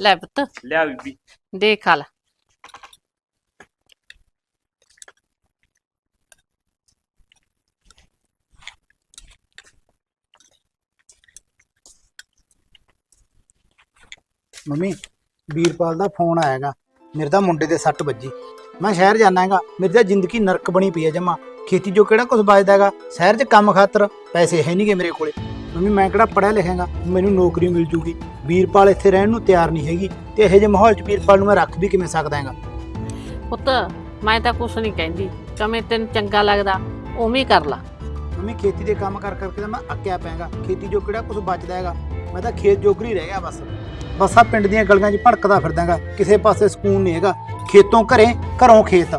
ਲੈ ਪੁੱਤ। ਲਿਆ ਬੀਬੀ। ਦੇਖ ਆ ਲੈ। ਮੰਮੀ ਵੀਰਪਾਲ ਦਾ ਫੋਨ ਆਏਗਾ ਮੇਰੇ ਤਾਂ ਮੁੰਡੇ ਦੇ ਸੱਟ ਵੱਜੀ। ਮੈਂ ਸ਼ਹਿਰ ਜਾਣਾ ਹੈਗਾ। ਮੇਰੀ ਤਾਂ ਜ਼ਿੰਦਗੀ ਨਰਕ ਬਣੀ ਪਈ ਹੈ ਜਮਾ। ਖੇਤੀ ਜੋ ਕਿਹੜਾ ਕੁਝ ਬਚਦਾ ਹੈਗਾ? ਸ਼ਹਿਰ 'ਚ ਕੰਮ ਖਾਤਰ ਪੈਸੇ ਹੈ ਨਹੀਂਗੇ ਮੇਰੇ ਕੋਲੇ। ਮੰਮੀ ਮੈਂ ਕਿਹੜਾ ਪੜਿਆ ਲਿਖਾਂਗਾ ਮੈਨੂੰ ਨੌਕਰੀ ਮਿਲ ਜੂਗੀ। ਵੀਰਪਾਲ ਇੱਥੇ ਰਹਿਣ ਨੂੰ ਤਿਆਰ ਨਹੀਂ ਹੈਗੀ ਤੇ ਇਹੋ ਜਿਹੇ ਮਾਹੌਲ 'ਚ ਵੀਰਪਾਲ ਨੂੰ ਮੈਂ ਰੱਖ ਵੀ ਕਿਵੇਂ ਸਕਦਾ ਹੈਗਾ? ਪੁੱਤ ਮੈਂ ਤਾਂ ਕੁਛ ਨਹੀਂ ਕਹਿੰਦੀ। ਕਮੇ ਤੈਨੂੰ ਚੰਗਾ ਲੱਗਦਾ ਉਵੇਂ ਹੀ ਕਰ ਲਾ। ਮੰਮੀ ਖੇਤੀ ਦੇ ਕੰਮ ਕਰ ਕਰਕੇ ਤਾਂ ਮੈਂ ਅੱਕਿਆ ਪੈਂਗਾ ਖੇਤੀ ਜੋ ਕਿਹੜਾ ਕੁਝ ਬਚਦਾ ਹੈਗਾ। ਮੈਂ ਤਾਂ ਖੇਤ ਜੋਗਰੀ ਰਹਿ ਗਿਆ ਬਸ। ਬਸ ਆ ਪਿੰਡ ਦੀਆਂ ਗਲੀਆਂ 'ਚ ਭੜਕਦਾ ਫਿਰਦਾਗਾ ਕਿਸੇ ਪਾਸੇ ਸਕੂਨ ਨਹੀਂ ਹੈਗਾ। ਖੇਤੋਂ ਘਰੇ ਘਰੋਂ ਖੇਤ।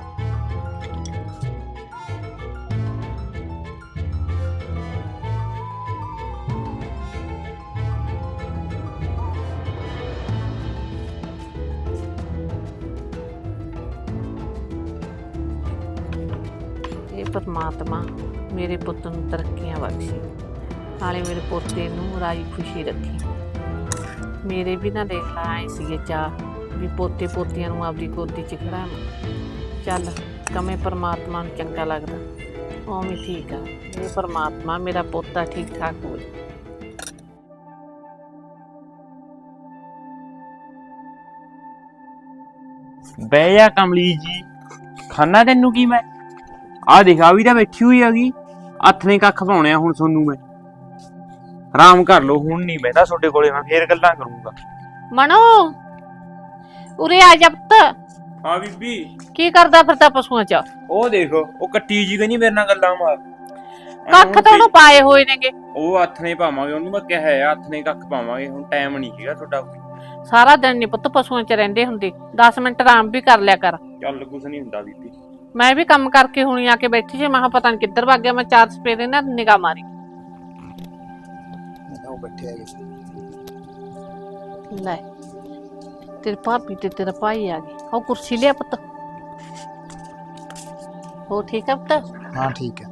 ਪੁੱਤ ਨੂੰ ਤਰੱਕੀਆਂ ਬਖਸ਼ੇ। ਨਾਲੇ ਮੇਰੇ ਪੋਤੇ ਨੂੰ ਰਾਜੀ ਖੁਸ਼ੀ ਰੱਖੀ। ਮੇਰੇ ਵੀ ਨਾ ਦੇਖ ਲਾ, ਆਏ ਸੀਗੇ ਚਾਹ ਵੀ ਪੋਤੇ ਪੋਤੀਆਂ ਨੂੰ ਆਪਦੀ ਗੋਦੀ 'ਚ ਖੜਾਵਾਂ ਚੱਲ, ਕਮੇ ਪਰਮਾਤਮਾ ਨੂੰ ਚੰਗਾ ਲੱਗਦਾ। ਉਵੇਂ ਠੀਕ ਆ। ਇਹ ਪਰਮਾਤਮਾ ਮੇਰਾ ਪੋਤਾ ਠੀਕ ਠਾਕ ਹੋ ਜਾਏ ਬਹਿ ਜਾ ਕਮਲੀ ਜੀ। ਖਾਣਾ ਤੈਨੂੰ ਕੀ ਮੈਂ? ਆ ਦਿਖਾ ਵੀ ਤਾਂ ਬੈਠੀ ਹੋਈ ਹੈਗੀ। ਹੱਥ ਨੇ ਕੱਖ ਪਾਉਣੇ ਆ ਹੁਣ ਸੋਨੂੰ ਮੈਂ। ਆਰਾਮ ਕਰ ਲਓ ਹੁਣ ਨਹੀਂ ਬਹਿਦਾ ਤੁਹਾਡੇ ਕੋਲੇ ਮੈਂ ਫੇਰ ਗੱਲਾਂ ਕਰੂੰਗਾ। ਮਨੋ ਉਰੇ ਆ ਜਾ ਪੁੱਤ। ਹਾਂ ਬੀਬੀ। ਕੀ ਕਰਦਾ ਫਿਰਦਾ ਪਸ਼ੂਆਂ 'ਚ? ਉਹ ਦੇਖੋ ਉਹ ਕੱਟੀ ਜੀ ਕਹਿੰਦੀ ਮੇਰੇ ਨਾਲ ਗੱਲਾਂ ਮਾਰ। ਕੱਖ ਤਾਂ ਉਹਨੂੰ ਪਾਏ ਹੋਏ ਨੇਗੇ। ਉਹ ਹੱਥ ਨੇ ਪਾਵਾਂਗੇ ਉਹਨੂੰ ਮੈਂ ਕਿਹਾ ਹੈ ਹੱਥ ਨੇ ਕੱਖ ਪਾਵਾਂਗੇ ਹੁਣ ਟਾਈਮ ਨਹੀਂ ਹੈਗਾ ਤੁਹਾਡਾ। ਸਾਰਾ ਦਿਨ ਨਹੀਂ ਪੁੱਤ ਪਸ਼ੂਆਂ 'ਚ ਰਹਿੰਦੇ ਹੁੰਦੇ। 10 ਮਿੰਟ ਆਰਾਮ ਵੀ ਕਰ ਲਿਆ ਕਰ। ਚੱਲ ਕੁਛ ਨਹੀਂ ਹੁੰਦਾ ਬੀਬੀ। ਮੈਂ ਵੀ ਕੰਮ ਕਰਕੇ ਹੁਣੀ ਆ ਕੇ ਬੈਠੀ ਸੀ ਮੈਂ ਕਿਹਾ ਪਤਾ ਨਹੀਂ ਕਿੱਧਰ ਭੱਗ ਗਿਆ ਮੈਂ ਚਾਰ ਸਪੇਰੇ ਨਾ ਨਿਗਾਹ ਮਾਰੀ ਮੈਂ ਕਿਹਾ ਉਹ ਬੈਠੇ ਹੈਗੇ ਲੈ ਤੇਰੇ ਭਾਬੀ ਤੇ ਤੇਰਾ ਭਾਈ ਆ ਗਏ। ਉਹ ਕੁਰਸੀ ਲਿਆ ਪੁੱਤ। ਹੋ ਠੀਕ ਆ ਪੁੱਤ? ਹਾਂ ਠੀਕ ਹੈ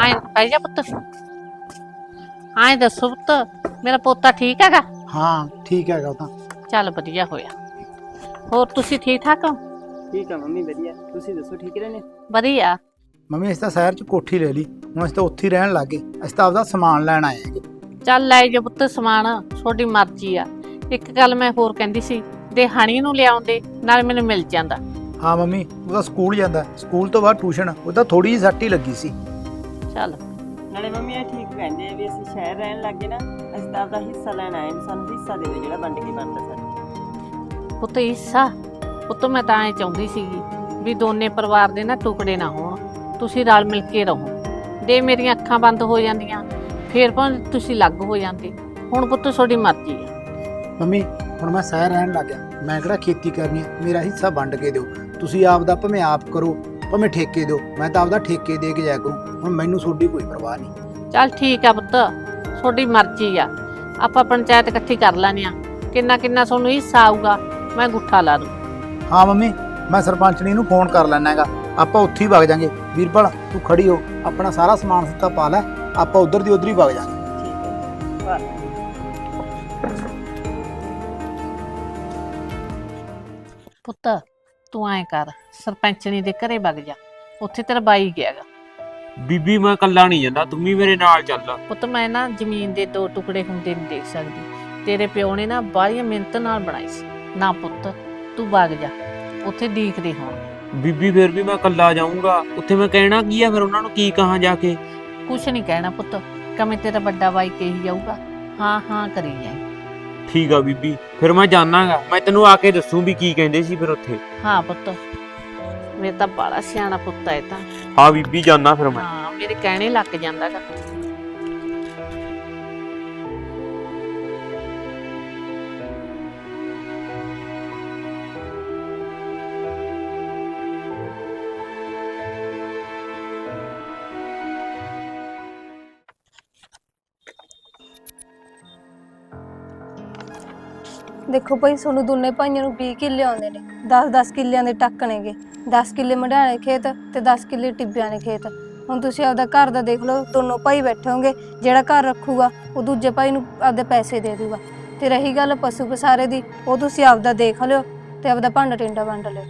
ਆਏ ਆਈ ਜਾ ਪੁੱਤ। ਆਏ ਦੱਸੋ ਪੁੱਤ ਮੇਰਾ ਪੋਤਾ ਠੀਕ ਹੈਗਾ? ਹਾਂ ਠੀਕ ਹੈਗਾ ਉਹ ਤਾਂ। ਚੱਲ ਵਧੀਆ ਹੋਇਆ। ਹੋਰ ਤੁਸੀਂ ਠੀਕ ਠਾਕ ਹੋ? ਠੀਕ ਆ ਮੰਮੀ ਵਧੀਆ। ਤੁਸੀਂ ਦੱਸੋ ਠੀਕ ਰਹਿੰਦੇ? ਵਧੀਆ। ਮੰਮੀ ਅਸੀਂ ਤਾਂ ਸ਼ਹਿਰ 'ਚ ਕੋਠੀ ਲੈ ਲਈ। ਹੁਣ ਅਸੀਂ ਤਾਂ ਉੱਥੇ ਹੀ ਰਹਿਣ ਲੱਗੇ ਅਸੀਂ ਤਾਂ ਆਪਦਾ ਸਮਾਨ ਲੈਣ ਆਏ ਹੈਗੇ। ਚੱਲ ਲੈ ਜਾ ਪੁੱਤ ਸਮਾਨ ਤੁਹਾਡੀ ਮਰਜ਼ੀ ਆ। ਇੱਕ ਗੱਲ ਮੈਂ ਹੋਰ ਕਹਿੰਦੀ ਸੀ ਦੇ ਹਣੀ ਨੂੰ ਲਿਆਉਂਦੇ ਨਾਲ ਮੈਨੂੰ ਮਿਲ ਜਾਂਦਾ। ਹਾਂ ਮੰਮੀ ਉਹ ਤਾਂ ਸਕੂਲ ਜਾਂਦਾ। ਸਕੂਲ ਤੋਂ ਬਾਅਦ ਟਿਊਸ਼ਨ ਉਹ ਤਾਂ ਥੋੜੀ ਜਿਹੀ ਸੱਟ ਹੀ ਲੱਗੀ ਸੀ। ਚੱਲ। ਨਾਲੇ ਮੰਮੀ ਇਹ ਠੀਕ ਕਹਿੰਦੇ ਆ ਵੀ ਅਸੀਂ ਸ਼ਹਿਰ ਰਹਿਣ ਲੱਗੇ ਨਾ ਅਸੀਂ ਤਾਂ ਆਪਦਾ ਹਿੱਸਾ ਲੈਣ ਆਏ ਸਾਨੂੰ ਹਿੱਸਾ ਦੇ ਦਿਓ ਜਿਹੜਾ ਵੰਡ ਕੇ ਬਣਦਾ ਸਾਡਾ ਪੁੱਤ ਈਸਾ ਪੁੱਤ ਮੈਂ ਤਾਂ ਐ ਚਾਹੁੰਦੀ ਸੀਗੀ ਵੀ ਦੋਨੇ ਪਰਿਵਾਰ ਦੇ ਨਾ ਟੁਕੜੇ ਨਾ ਹੋਣ ਤੁਸੀਂ ਰਲ ਮਿਲ ਕੇ ਰਹੋ। ਦੇ ਮੇਰੀਆਂ ਅੱਖਾਂ ਬੰਦ ਹੋ ਜਾਂਦੀਆਂ ਫੇਰ ਭਾਵੇਂ ਤੁਸੀਂ ਲੱਗ ਹੋ ਜਾਂਦੇ। ਹੁਣ ਪੁੱਤ ਤੁਹਾਡੀ ਮਰਜ਼ੀ ਆ। ਮੰਮੀ ਹੁਣ ਮੈਂ ਸ਼ਹਿਰ ਰਹਿਣ ਲੱਗ ਗਿਆ। ਮੈਂ ਕਿਹੜਾ ਖੇਤੀ ਕਰਨੀ ਹੈ ਮੇਰਾ ਹਿੱਸਾ ਵੰਡ ਕੇ ਦਿਓ। ਤੁਸੀਂ ਆਪਦਾ ਭਾਵੇਂ ਆਪ ਕਰੋ ਭਾਵੇਂ ਠੇਕੇ ਦਿਓ। ਮੈਂ ਤਾਂ ਆਪਦਾ ਠੇਕੇ ਦੇ ਕੇ ਜਾਇਆ ਕਰੂੰ। ਹੁਣ ਮੈਨੂੰ ਤੁਹਾਡੀ ਕੋਈ ਪਰਵਾਹ ਨਹੀਂ। ਚੱਲ ਠੀਕ ਆ ਪੁੱਤ ਤੁਹਾਡੀ ਮਰਜ਼ੀ ਆ। ਆਪਾਂ ਪੰਚਾਇਤ ਇਕੱਠੀ ਕਰ ਲੈਣੇ ਆ। ਕਿੰਨਾ ਕਿੰਨਾ ਤੁਹਾਨੂੰ ਹਿੱਸਾ ਆਊਗਾ ਮੈਂ ਗੁੱਠਾ ਲਾ ਦੂੰ। ਹਾਂ ਮੰਮੀ ਮੈਂ ਸਰਪੰਚਣੀ ਨੂੰ ਫੋਨ ਕਰ ਲੈਣਾ ਹੈਗਾ। ਆਪਾਂ ਉੱਥੇ ਹੀ ਵਗ ਜਾਾਂਗੇ। ਵੀਰਪਾਲ ਤੂੰ ਖੜੀ ਹੋ। ਆਪਣਾ ਸਾਰਾ ਸਮਾਨ ਸੁੱਤਾ ਪਾ ਲੈ। ਆਪਾਂ ਉਧਰ ਦੀ ਉਧਰ ਹੀ ਵਗ ਜਾਾਂਗੇ। ਠੀਕ ਹੈ ਵਾਹ ਪੁੱਤ ਤੂੰ ਐਂ ਕਰ। ਸਰਪੰਚਣੀ ਦੇ ਘਰੇ ਵਗ ਜਾ। ਉੱਥੇ ਤੇਰਾ ਬਾਈ ਗਿਆਗਾ ਬੀਬੀ ਮੈਂ ਕੱਲਾ ਨਹੀਂ ਜਾਂਦਾ। ਤੂੰ ਵੀ ਮੇਰੇ ਨਾਲ ਚੱਲ। ਪੁੱਤ ਮੈਂ ਨਾ ਜ਼ਮੀਨ ਦੇ ਦੋ ਟੁਕੜੇ ਹੁੰਦੇ ਨਹੀਂ ਦੇਖ ਸਕਦੀ। ਤੇਰੇ ਪਿਓ ਨੇ ਨਾ ਬਾਹਲੀਆਂ ਮਿਹਨਤ ਨਾਲ ਬਣਾਈ ਸੀ। ਨਾ ਪੁੱਤ ਤੂੰ ਵਗ ਜਾ ਉੱਥੇ ਦੇਖਦੇ ਹੋਣ। ਬੀਬੀ ਫਿਰ ਵੀ ਮੈਂ ਕੱਲਾ ਜਾਊਂਗਾ ਉੱਥੇ ਮੈਂ ਕਹਿਣਾ ਕੀ ਆ ਫਿਰ ਉਹਨਾਂ ਨੂੰ ਕੀ ਕਹਾਂ ਜਾ ਕੇ? ਕੁਛ ਨਹੀਂ ਕਹਿਣਾ ਪੁੱਤ ਕਮੇ ਤੇਰਾ ਵੱਡਾ ਬਾਈ ਕਹੀ ਜਾਊਗਾ ਹਾਂ ਹਾਂ ਕਰੀ ਜਾਏ ਠੀਕ ਆ ਬੀਬੀ ਫਿਰ ਮੈਂ ਜਾਣਾਗਾ ਮੈਂ ਤੈਨੂੰ ਆ ਕੇ ਦੱਸੂ ਵੀ ਕੀ ਕਹਿੰਦੇ ਸੀ ਫਿਰ ਉੱਥੇ। ਹਾਂ ਪੁੱਤ ਮੇਰੇ ਤਾਂ ਬਾਲਾ ਸਿਆਣਾ ਪੁੱਤ ਹੈ ਤਾਂ। ਹਾਂ ਬੀਬੀ ਜਾਣਾ ਫਿਰ ਮੈਂ। ਹਾਂ ਮੇਰੇ ਕਹਿਣੇ ਲੱਗ ਜਾਂਦਾਗਾ। ਦੇਖੋ ਭਾਈ ਤੁਹਾਨੂੰ ਦੋਨੇ ਭਾਈਆਂ ਨੂੰ 20 ਕਿੱਲੇ ਆਉਂਦੇ ਨੇ। 10-10 ਕਿੱਲਿਆਂ ਦੇ ਟੱਕ ਨੇਗੇ। 10 ਕਿੱਲੇ ਮਢਾਣੇ ਖੇਤ ਤੇ 10 ਕਿੱਲੇ ਟਿੱਬਿਆਂ ਦੇ ਖੇਤ। ਹੁਣ ਤੁਸੀਂ ਆਪਦਾ ਘਰ ਦਾ ਦੇਖ ਲਓ ਦੋਨੋਂ ਭਾਈ ਬੈਠੇ ਹੋਗੇ ਜਿਹੜਾ ਘਰ ਰੱਖੂਗਾ ਉਹ ਦੂਜੇ ਭਾਈ ਨੂੰ ਆਪਦੇ ਪੈਸੇ ਦੇ ਦੂਗਾ। ਤੇ ਰਹੀ ਗੱਲ ਪਸ਼ੂ ਪਸਾਰੇ ਦੀ ਉਹ ਤੁਸੀਂ ਆਪਦਾ ਦੇਖ ਲਿਓ ਤੇ ਆਪਦਾ ਭਾਂਡਾ ਟਿੰਡਾ ਵੰਡ ਲਿਓ।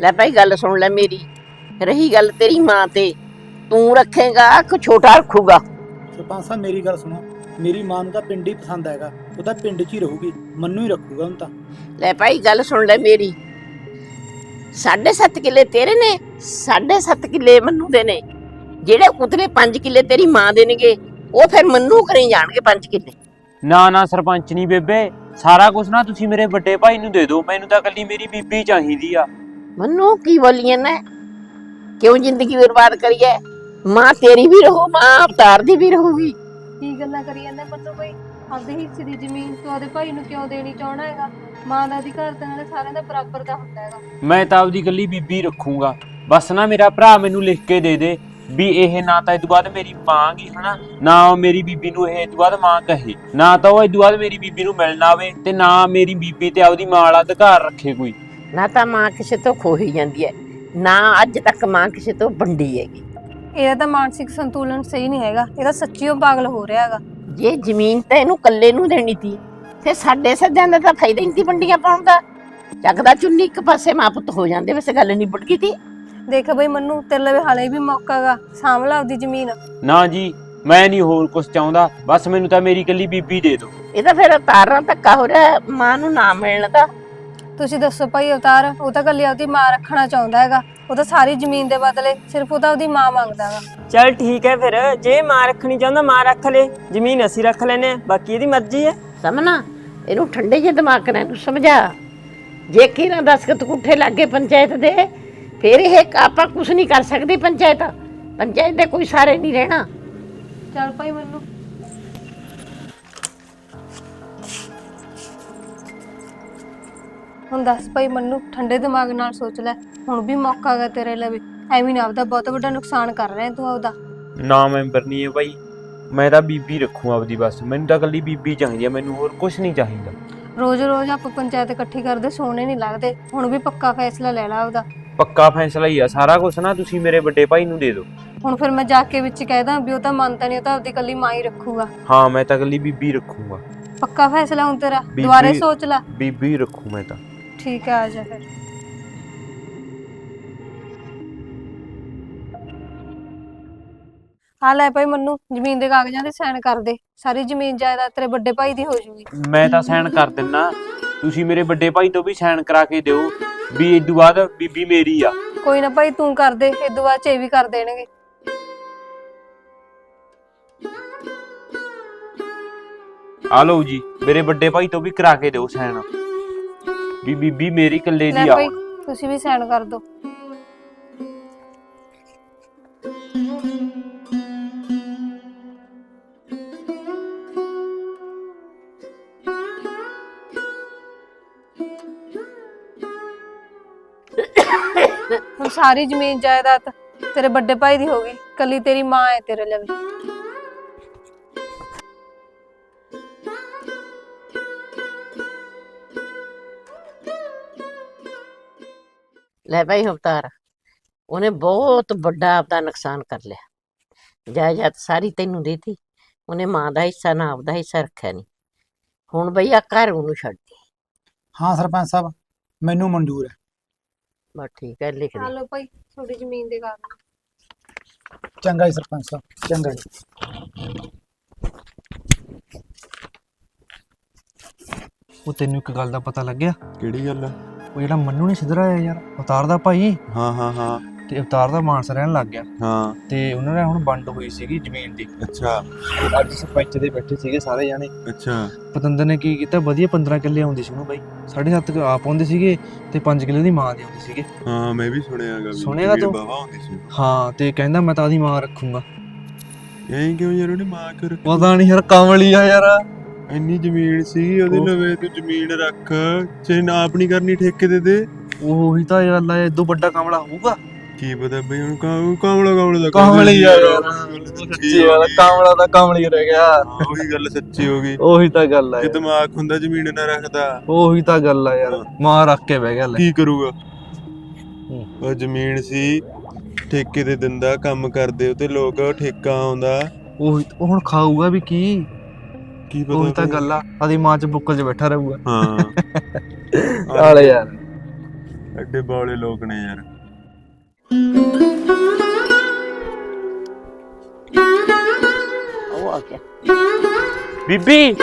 ਲੈ ਭਾਈ ਗੱਲ ਸੁਣ ਲੈ ਮੇਰੀ। ਰਹੀ ਗੱਲ ਤੇਰੀ ਮਾਂ ਤੇ। ਤੂੰ ਰੱਖੇਗਾ ਕਿ ਛੋਟਾ ਰੱਖੂਗਾ। ਸਰਪੰਚ ਸਾਹਿਬ ਮੇਰੀ ਗੱਲ ਸੁਣੋ। ਮੇਰੀ ਮਾਂ ਨੂੰ ਤਾਂ ਪਿੰਡ ਹੀ ਪਸੰਦ ਹੈਗਾ ਉਹ ਤਾਂ ਪਿੰਡ 'ਚ ਹੀ ਰਹੂਗੀ ਮੰਨੂ ਹੀ ਰੱਖੂਗਾ ਹੁਣ ਤਾਂ। ਲੈ ਭਾਈ ਗੱਲ ਸੁਣ ਲੈ ਮੇਰੀ। ਸਾਢੇ ਸੱਤ ਕਿੱਲੇ ਤੇਰੇ ਨੇ ਸਾਢੇ ਸੱਤ ਕਿੱਲੇ ਮੰਨੂ ਦੇ ਨੇ। ਜਿਹੜੇ ਉਤਲੇ 5 ਕਿੱਲੇ ਤੇਰੀ ਮਾਂ ਦੇ ਨੇਗੇ ਉਹ ਫਿਰ ਮੰਨੂ ਕਰੇ ਜਾਣਗੇ 5 ਕਿੱਲੇ। ਨਾ ਨਾ ਸਰਪੰਚ ਨਹੀਂ ਬੇਬੇ ਸਾਰਾ ਕੁਝ ਨਾ ਤੁਸੀਂ ਮੇਰੇ ਵੱਡੇ ਭਾਈ ਨੂੰ ਦੇ ਦਿਓ ਮੈਨੂੰ ਤਾਂ ਕੱਲੀ ਮੇਰੀ ਬੀਬੀ ਚਾਹੀਦੀ ਆ। ਮੰਨੂ ਕੀ ਬੋਲੀਏ ਨਾ ਕਿਉਂ ਜ਼ਿੰਦਗੀ ਬਰਬਾਦ ਕਰੀਏ ਮਾਂ ਤੇਰੀ ਵੀ ਰਹੂ ਮਾਂ ਅਵਤਾਰ ਦੀ ਵੀ ਰਹੂਗੀ। ਕੀ ਗੱਲਾਂ ਕਰੀ ਜਾਂਦੇ ਬੰਦੋ ਭਾਈ ਆਪਦੇ ਹਿੱਸੇ ਦੀ ਜ਼ਮੀਨ ਤੋਂ ਆਪਦੇ ਭਾਈ ਨੂੰ ਕਿਉਂ ਦੇਣੀ ਚਾਹਣਾ ਹੈਗਾ? ਮਾਂ ਦਾ ਅਧਿਕਾਰ ਤਾਂ ਨਾਲੇ ਸਾਰਿਆਂ ਦਾ ਬਰਾਬਰ ਦਾ ਹੁੰਦਾ ਹੈਗਾ। ਮੈਂ ਤਾਂ ਆਪਦੀ ਕੱਲੀ ਬੀਬੀ ਰੱਖੂੰਗਾ। ਬਸ ਨਾ ਮੇਰਾ ਭਰਾ ਮੈਨੂੰ ਲਿਖ ਕੇ ਦੇ ਦੇ ਵੀ ਇਹ ਨਾ ਤਾਂ ਇਹ ਤੋਂ ਬਾਅਦ ਮੇਰੀ ਮਾਂ ਗੀ ਹਨਾ? ਨਾ ਉਹ ਮੇਰੀ ਬੀਬੀ ਨੂੰ ਇਹ ਇਹ ਤੋਂ ਬਾਅਦ ਮਾਂ ਕਹੇ। ਨਾ ਤਾਂ ਉਹ ਇਹ ਤੋਂ ਬਾਅਦ ਮੇਰੀ ਬੀਬੀ ਨੂੰ ਮਿਲਣ ਆਵੇ ਤੇ ਨਾ ਮੇਰੀ ਬੀਬੀ ਤੇ ਆਪਦੀ ਮਾਂ ਵਾਲਾ ਅਧਿਕਾਰ ਰੱਖੇ ਕੋਈ। ਨਾ ਤਾਂ ਮਾਂ ਕਿਸੇ ਤੋਂ ਖੋਹੀ ਜਾਂਦੀ ਹੈ। ਨਾ ਅੱਜ ਤੱਕ ਮਾਂ ਕਿਸੇ ਤੋਂ ਵੰਡੀ ਹੈਗੀ। ਇਹਦਾ ਤਾਂ ਮਾਨਸਿਕ ਸੰਤੁਲਨ ਸਹੀ ਨਹੀਂ ਹੈਗਾ ਇਹਦਾ ਸੱਚੀਓ ਪਾਗਲ ਹੋ ਰਿਹਾ ਹੈਗਾ। ਜੇ ਜ਼ਮੀਨ ਤਾਂ ਇਹਨੂੰ ਕੱਲੇ ਨੂੰ ਦੇਣੀ ਤੀ ਤੇ ਸਾਡੇ ਸੱਜਿਆਂ ਦਾ ਤਾਂ ਫਾਇਦਾ ਹੀ ਨਹੀਂ ਤੀ ਵੰਡੀਆਂ ਪਾਉਣ ਦਾ। ਚੱਕਦਾ ਚੁੰਨੀ ਇੱਕ ਪਾਸੇ ਮਾਂ ਪੁੱਤ ਹੋ ਜਾਂਦੇ ਵੈਸੇ ਗੱਲ ਨਹੀਂ ਬੁੱਟ ਗਈ ਤੀ। ਦੇਖ ਬਈ ਮੰਨੂ ਤੇਰੇ ਲਈ ਹਾਲੇ ਵੀ ਮੌਕਾ ਹੈਗਾ ਸਾਂਭਲਾ ਆਪਦੀ ਜ਼ਮੀਨ। ਨਾ ਜੀ ਮੈਂ ਨਹੀਂ ਹੋਰ ਕੁਝ ਚਾਹੁੰਦਾ ਬਸ ਮੈਨੂੰ ਤਾਂ ਮੇਰੀ ਇਕੱਲੀ ਬੀਬੀ ਦੇ ਦਿਓ। ਇਹ ਤਾਂ ਫਿਰ ਤਾਰਾਂ ਧੱਕਾ ਹੋ ਰਿਹਾ ਮਾਂ ਨੂੰ ਨਾ ਮਿਲਣ ਦਾ। ਤੁਸੀਂ ਦੱਸੋ ਭਾਈ ਅਵਤਾਰ ਉਹ ਤਾਂ ਕੱਲੀ ਆਪਦੀ ਮਾਂ ਰੱਖਣਾ ਚਾਹੁੰਦਾ ਹੈਗਾ। ਉਹ ਤਾਂ ਸਾਰੀ ਜ਼ਮੀਨ ਦੇ ਬਦਲੇ ਸਿਰਫ ਉਹ ਤਾਂ ਆਪਦੀ ਮਾਂ ਮੰਗਦਾ ਹੈਗਾ। ਚੱਲ ਠੀਕ ਹੈ ਫਿਰ ਜੇ ਮਾਂ ਰੱਖਣੀ ਚਾਹੁੰਦਾ ਮਾਂ ਰੱਖ ਲੈ ਜ਼ਮੀਨ ਅਸੀਂ ਰੱਖ ਲੈਨੇ ਆ ਬਾਕੀ ਇਹਦੀ ਮਰਜ਼ੀ ਹੈ। ਸਮਨਾ ਇਹਨੂੰ ਠੰਡੇ ਜਿਹੇ ਦਿਮਾਗ ਨਾਲ ਇਹਨੂੰ ਸਮਝਾ। ਜੇ ਕਿਰਾਂ ਦਸਖਤ ਕੁੱਠੇ ਲੱਗੇ ਪੰਚਾਇਤ ਦੇ ਫਿਰ ਇਹ ਆਪਾਂ ਕੁਝ ਨਹੀਂ ਕਰ ਸਕਦੀ ਪੰਚਾਇਤ। ਪੰਚਾਇਤ ਦੇ ਕੋਈ ਸਾਰੇ ਨਹੀਂ ਰਹਿਣਾ। ਚੱਲ ਭਾਈ ਮੰਨੂ ਹੁਣ ਦੱਸ ਭਾਈ ਮੰਨੂ ਠੰਡੇ ਦਿਮਾਗ ਨਾਲ ਸੋਚ ਲੈ। ਹੁਣ ਵੀ ਮੌਕਾ ਹੈਗਾ ਤੇਰੇ ਲਈ ਐਵੇਂ ਨਾ ਆਪਦਾ ਬਹੁਤ ਵੱਡਾ ਨੁਕਸਾਨ ਕਰ ਰਿਹਾ ਤੂੰ ਆਪਦਾ। ਨਾ ਮੈਂਬਰ ਨਹੀਂ ਹੈ ਭਾਈ। ਮੈਂ ਤਾਂ ਬੀਬੀ ਰੱਖੂ ਆਪਦੀ ਬਸ। ਮੈਨੂੰ ਤਾਂ ਇਕੱਲੀ ਬੀਬੀ ਚਾਹੀਦੀ ਹੈ ਮੈਨੂੰ ਹੋਰ ਕੁਝ ਨਹੀਂ ਚਾਹੀਦਾ। ਰੋਜ਼-ਰੋਜ਼ ਆਪਾਂ ਪੰਚਾਇਤ ਇਕੱਠੀ ਕਰਦੇ ਸੋਹਣੇ ਨਹੀਂ ਲੱਗਦੇ। ਹੁਣ ਵੀ ਪੱਕਾ ਫੈਸਲਾ ਲੈ ਲਾ ਆਪਦਾ। ਪੱਕਾ ਫੈਸਲਾ ਹੀ ਆ। ਸਾਰਾ ਕੁਝ ਨਾ ਤੁਸੀਂ ਮੇਰੇ ਵੱਡੇ ਭਾਈ ਨੂੰ ਦੇ ਦਿਓ। ਹੁਣ ਫਿਰ ਮੈਂ ਜਾ ਕੇ ਵਿੱਚ ਕਹਿਦਾ ਵੀ ਉਹ ਤਾਂ ਮੰਨਦਾ ਨਹੀਂ ਉਹ ਤਾਂ ਆਪਦੀ ਕੱਲੀ ਮਾਂ ਹੀ ਰੱਖੂਗਾ। ਹਾਂ ਮੈਂ ਤਾਂ ਇਕੱਲੀ ਬੀਬੀ ਰੱਖੂਗਾ। ਪੱਕਾ ਫੈਸਲਾ ਹੁਣ ਤੇਰਾ। ਬੀਬੀ- ਦੁਬਾਰੇ ਸੋਚ ਲੈ। ਬੀਬੀ ਰੱਖੂ ਮੈਂ ਤਾਂ। ਠੀਕ ਹੈ ਆ ਜਾ ਫਿਰ। ਆ ਲੈ ਭਾਈ ਮੰਨੂ ਜ਼ਮੀਨ ਦੇ ਕਾਗਜ਼ਾਂ ਤੇ ਸਾਈਨ ਕਰ ਦੇ। ਸਾਰੀ ਜ਼ਮੀਨ ਜਾਇਦਾਦ ਤੇਰੇ ਵੱਡੇ ਭਾਈ ਦੀ ਹੋ ਜੂਗੀ। ਮੈਂ ਤਾਂ ਸਾਈਨ ਕਰ ਦਿੰਨਾ। ਤੁਸੀਂ ਮੇਰੇ ਵੱਡੇ ਭਾਈ ਤੋਂ ਵੀ ਸਾਈਨ ਕਰਾ ਕੇ ਦਿਓ ਵੀ ਤੋਂ ਬਾਅਦ ਬੀਬੀ ਮੇਰੀ ਆ। ਕੋਈ ਨਾ ਭਾਈ ਤੂੰ ਕਰ ਦੇ ਇਦੋਂ ਬਾਅਦ ਚ ਇਹ ਵੀ ਕਰ ਦੇਣਗੇ। ਆ ਲਓ ਜੀ ਮੇਰੇ ਵੱਡੇ ਭਾਈ ਤੋਂ ਵੀ ਕਰਾ ਕੇ ਦਿਓ ਸਾਈਨ। ਵੀ ਬੀਬੀ ਮੇਰੀ ਇਕੱਲੇ ਲੈ ਦੀ ਆ ਭਾਈ ਤੁਸੀਂ ਵੀ ਸਾਈਨ ਕਰ ਦਿਓ। ਹੁਣ ਸਾਰੀ ਜ਼ਮੀਨ ਜਾਇਦਾਦ ਤੇਰੇ ਵੱਡੇ ਭਾਈ ਦੀ ਹੋ ਗਈ। ਕੱਲੀ ਤੇਰੀ ਮਾਂ ਹੈ ਤੇਰੇ ਲਈ। ਲੈ ਭਾਈ ਅਵਤਾਰ ਉਹਨੇ ਬਹੁਤ ਵੱਡਾ ਆਪਦਾ ਨੁਕਸਾਨ ਕਰ ਲਿਆ। ਜਾਇਦਾਦ ਸਾਰੀ ਤੈਨੂੰ ਦੇਤੀ। ਉਹਨੇ ਮਾਂ ਦਾ ਹਿੱਸਾ ਨਾ ਆਪਦਾ ਹਿੱਸਾ ਰੱਖਿਆ ਨਹੀਂ ਹੁਣ ਬਈ ਆ ਘਰ ਉਹਨੂੰ ਛੱਡ ਦੇ। ਹਾਂ ਸਰਪੰਚ ਸਾਹਿਬ ਮੈਨੂੰ ਮਨਜ਼ੂਰ ਹੈ। ਬਸ ਠੀਕ ਹੈ ਲਿਖ ਦੇ। ਚਲੋ ਭਾਈ ਤੁਹਾਡੀ ਜ਼ਮੀਨ ਦੇ ਕਾਗਜ਼ ਚੰਗਾ ਜੀ ਸਰਪੰਚ ਸਾਹਿਬ ਚੰਗਾ ਜੀ। ਉਹ ਤੈਨੂੰ ਇੱਕ ਗੱਲ ਦਾ ਪਤਾ ਲੱਗਿਆ? ਕਿਹੜੀ ਗੱਲ? ਉਹ ਜਿਹੜਾ ਮੰਨੂ ਨੇ ਸਿੱਧਰਾ ਆਇਆ ਯਾਰ ਅਵਤਾਰ ਦਾ ਭਾਈ। ਹਾਂ ਹਾਂ ਹਾਂ। ਤੇ ਅਵਤਾਰ ਦਾ ਮਾਨਸ ਰਹਿਣ ਲੱਗ ਗਿਆ। ਹਾਂ। ਤੇ ਉਹਨਾਂ ਨੇ ਹੁਣ ਵੰਡ ਹੋਈ ਸੀਗੀ ਜ਼ਮੀਨ ਦੀ। ਅੱਛਾ। ਅੱਜ ਸਰਪੰਚ ਦੇ ਬੈਠੇ ਸੀਗੇ ਸਾਰੇ ਜਾਣੇ। ਅੱਛਾ। ਪਤੰਦਰ ਨੇ ਕੀ ਕੀਤਾ? ਵਧੀਆ 15 ਕਿੱਲੇ ਆਉਂਦੇ ਸੀ ਉਹਨੂੰ ਬਾਈ। 7.5 ਆਪ ਆਉਂਦੇ ਸੀਗੇ ਤੇ 5 ਕਿੱਲੇ ਦੀ ਮਾਂ ਦੇ ਆਉਂਦੇ ਸੀਗੇ। ਹਾਂ ਮੈਂ ਵੀ ਸੁਣਿਆਗਾ ਵੀ ਸੁਣਿਆ ਜ਼ਮੀਨ ਤੂੰ? ਹਾਂ ਤੇ ਕਹਿੰਦਾ ਮੈਂ ਤਾਂ ਆਦੀ ਮਾਂ ਰੱਖੂੰਗਾ। ਐਂ ਕਿਉਂ ਯਾਰ ਉਹਨੇ ਮਾਂ ਕਰ ਪਤਾ ਨਹੀਂ ਯਾਰ ਕਾਮਲੀ ਆ ਯਾਰ। ਇੰਨੀ ਜ਼ਮੀਨ ਸੀ ਉਹਦੇ ਉਹ- ਲਵੇ ਤੂੰ ਜ਼ਮੀਨ ਰੱਖ ਜੇ ਨਾ ਆਪਣੀ ਕਰਨੀ ਠੇਕੇ ਦੇ ਦੇ। ਉਹੀ ਤਾਂ ਗੱਲ ਆ ਇਦੋਂ ਵੱਡਾ ਕਾਮਲਾ ਹੋਊਗਾ। ਕੀ ਪਤਾ ਬਈ ਹੁਣ ਕਾਮ ਕਾਮਲਾ ਕਾਮਲਾ ਦਾ ਕਾਮਲੀ ਯਾਰ। ਸੱਚੀ ਸੱਚੀ ਹੋ ਵਾਲਾ। ਕਾਮਲਾ ਦਾ ਕਾਮਲੀ ਰਹਿ ਗਿਆ। ਹਾਂ, ਉਹੀ ਗੱਲ ਸੱਚੀ ਹੋ ਗਈ। ਉਹੀ ਤਾਂ ਗੱਲ ਆ ਜੇ ਯਾਰ। ਦਿਮਾਗ ਹੁੰਦਾ ਜ਼ਮੀਨ ਨਾ ਰੱਖਦਾ। ਉਹੀ ਤਾਂ ਗੱਲ ਆ ਯਾਰ। ਮਾਂ ਰੱਖ ਕੇ ਬਹਿ ਗਿਆ ਲੈ। ਕੀ ਕਰੂਗਾ? ਉਹ ਜ਼ਮੀਨ ਸੀ ਠੇਕੇ ਤੇ ਦਿੰਦਾ ਕੰਮ ਕਰਦੇ ਉਤੇ ਲੋਕ ਠੇਕਾ ਆਉਂਦਾ। ਉਹੀ ਉਹ ਹੁਣ ਖਾਊਗਾ ਵੀ ਕੀ? ਕੀ ਪਤਾ ਉਹੀ ਤਾਂ। ਗੱਲ ਆ ਆਦੀ ਮਾਂ ਚ ਬੁੱਕਲ 'ਚ ਬੈਠਾ ਰਹੂਗਾ। ਹਾਂ। ਆਲੇ ਯਾਰ। ਐਡੇ ਬੌਲੇ ਲੋਕ ਨੇ ਯਾਰ। ਉਹ ਆ ਗਿਆ। ਬੀਬੀ।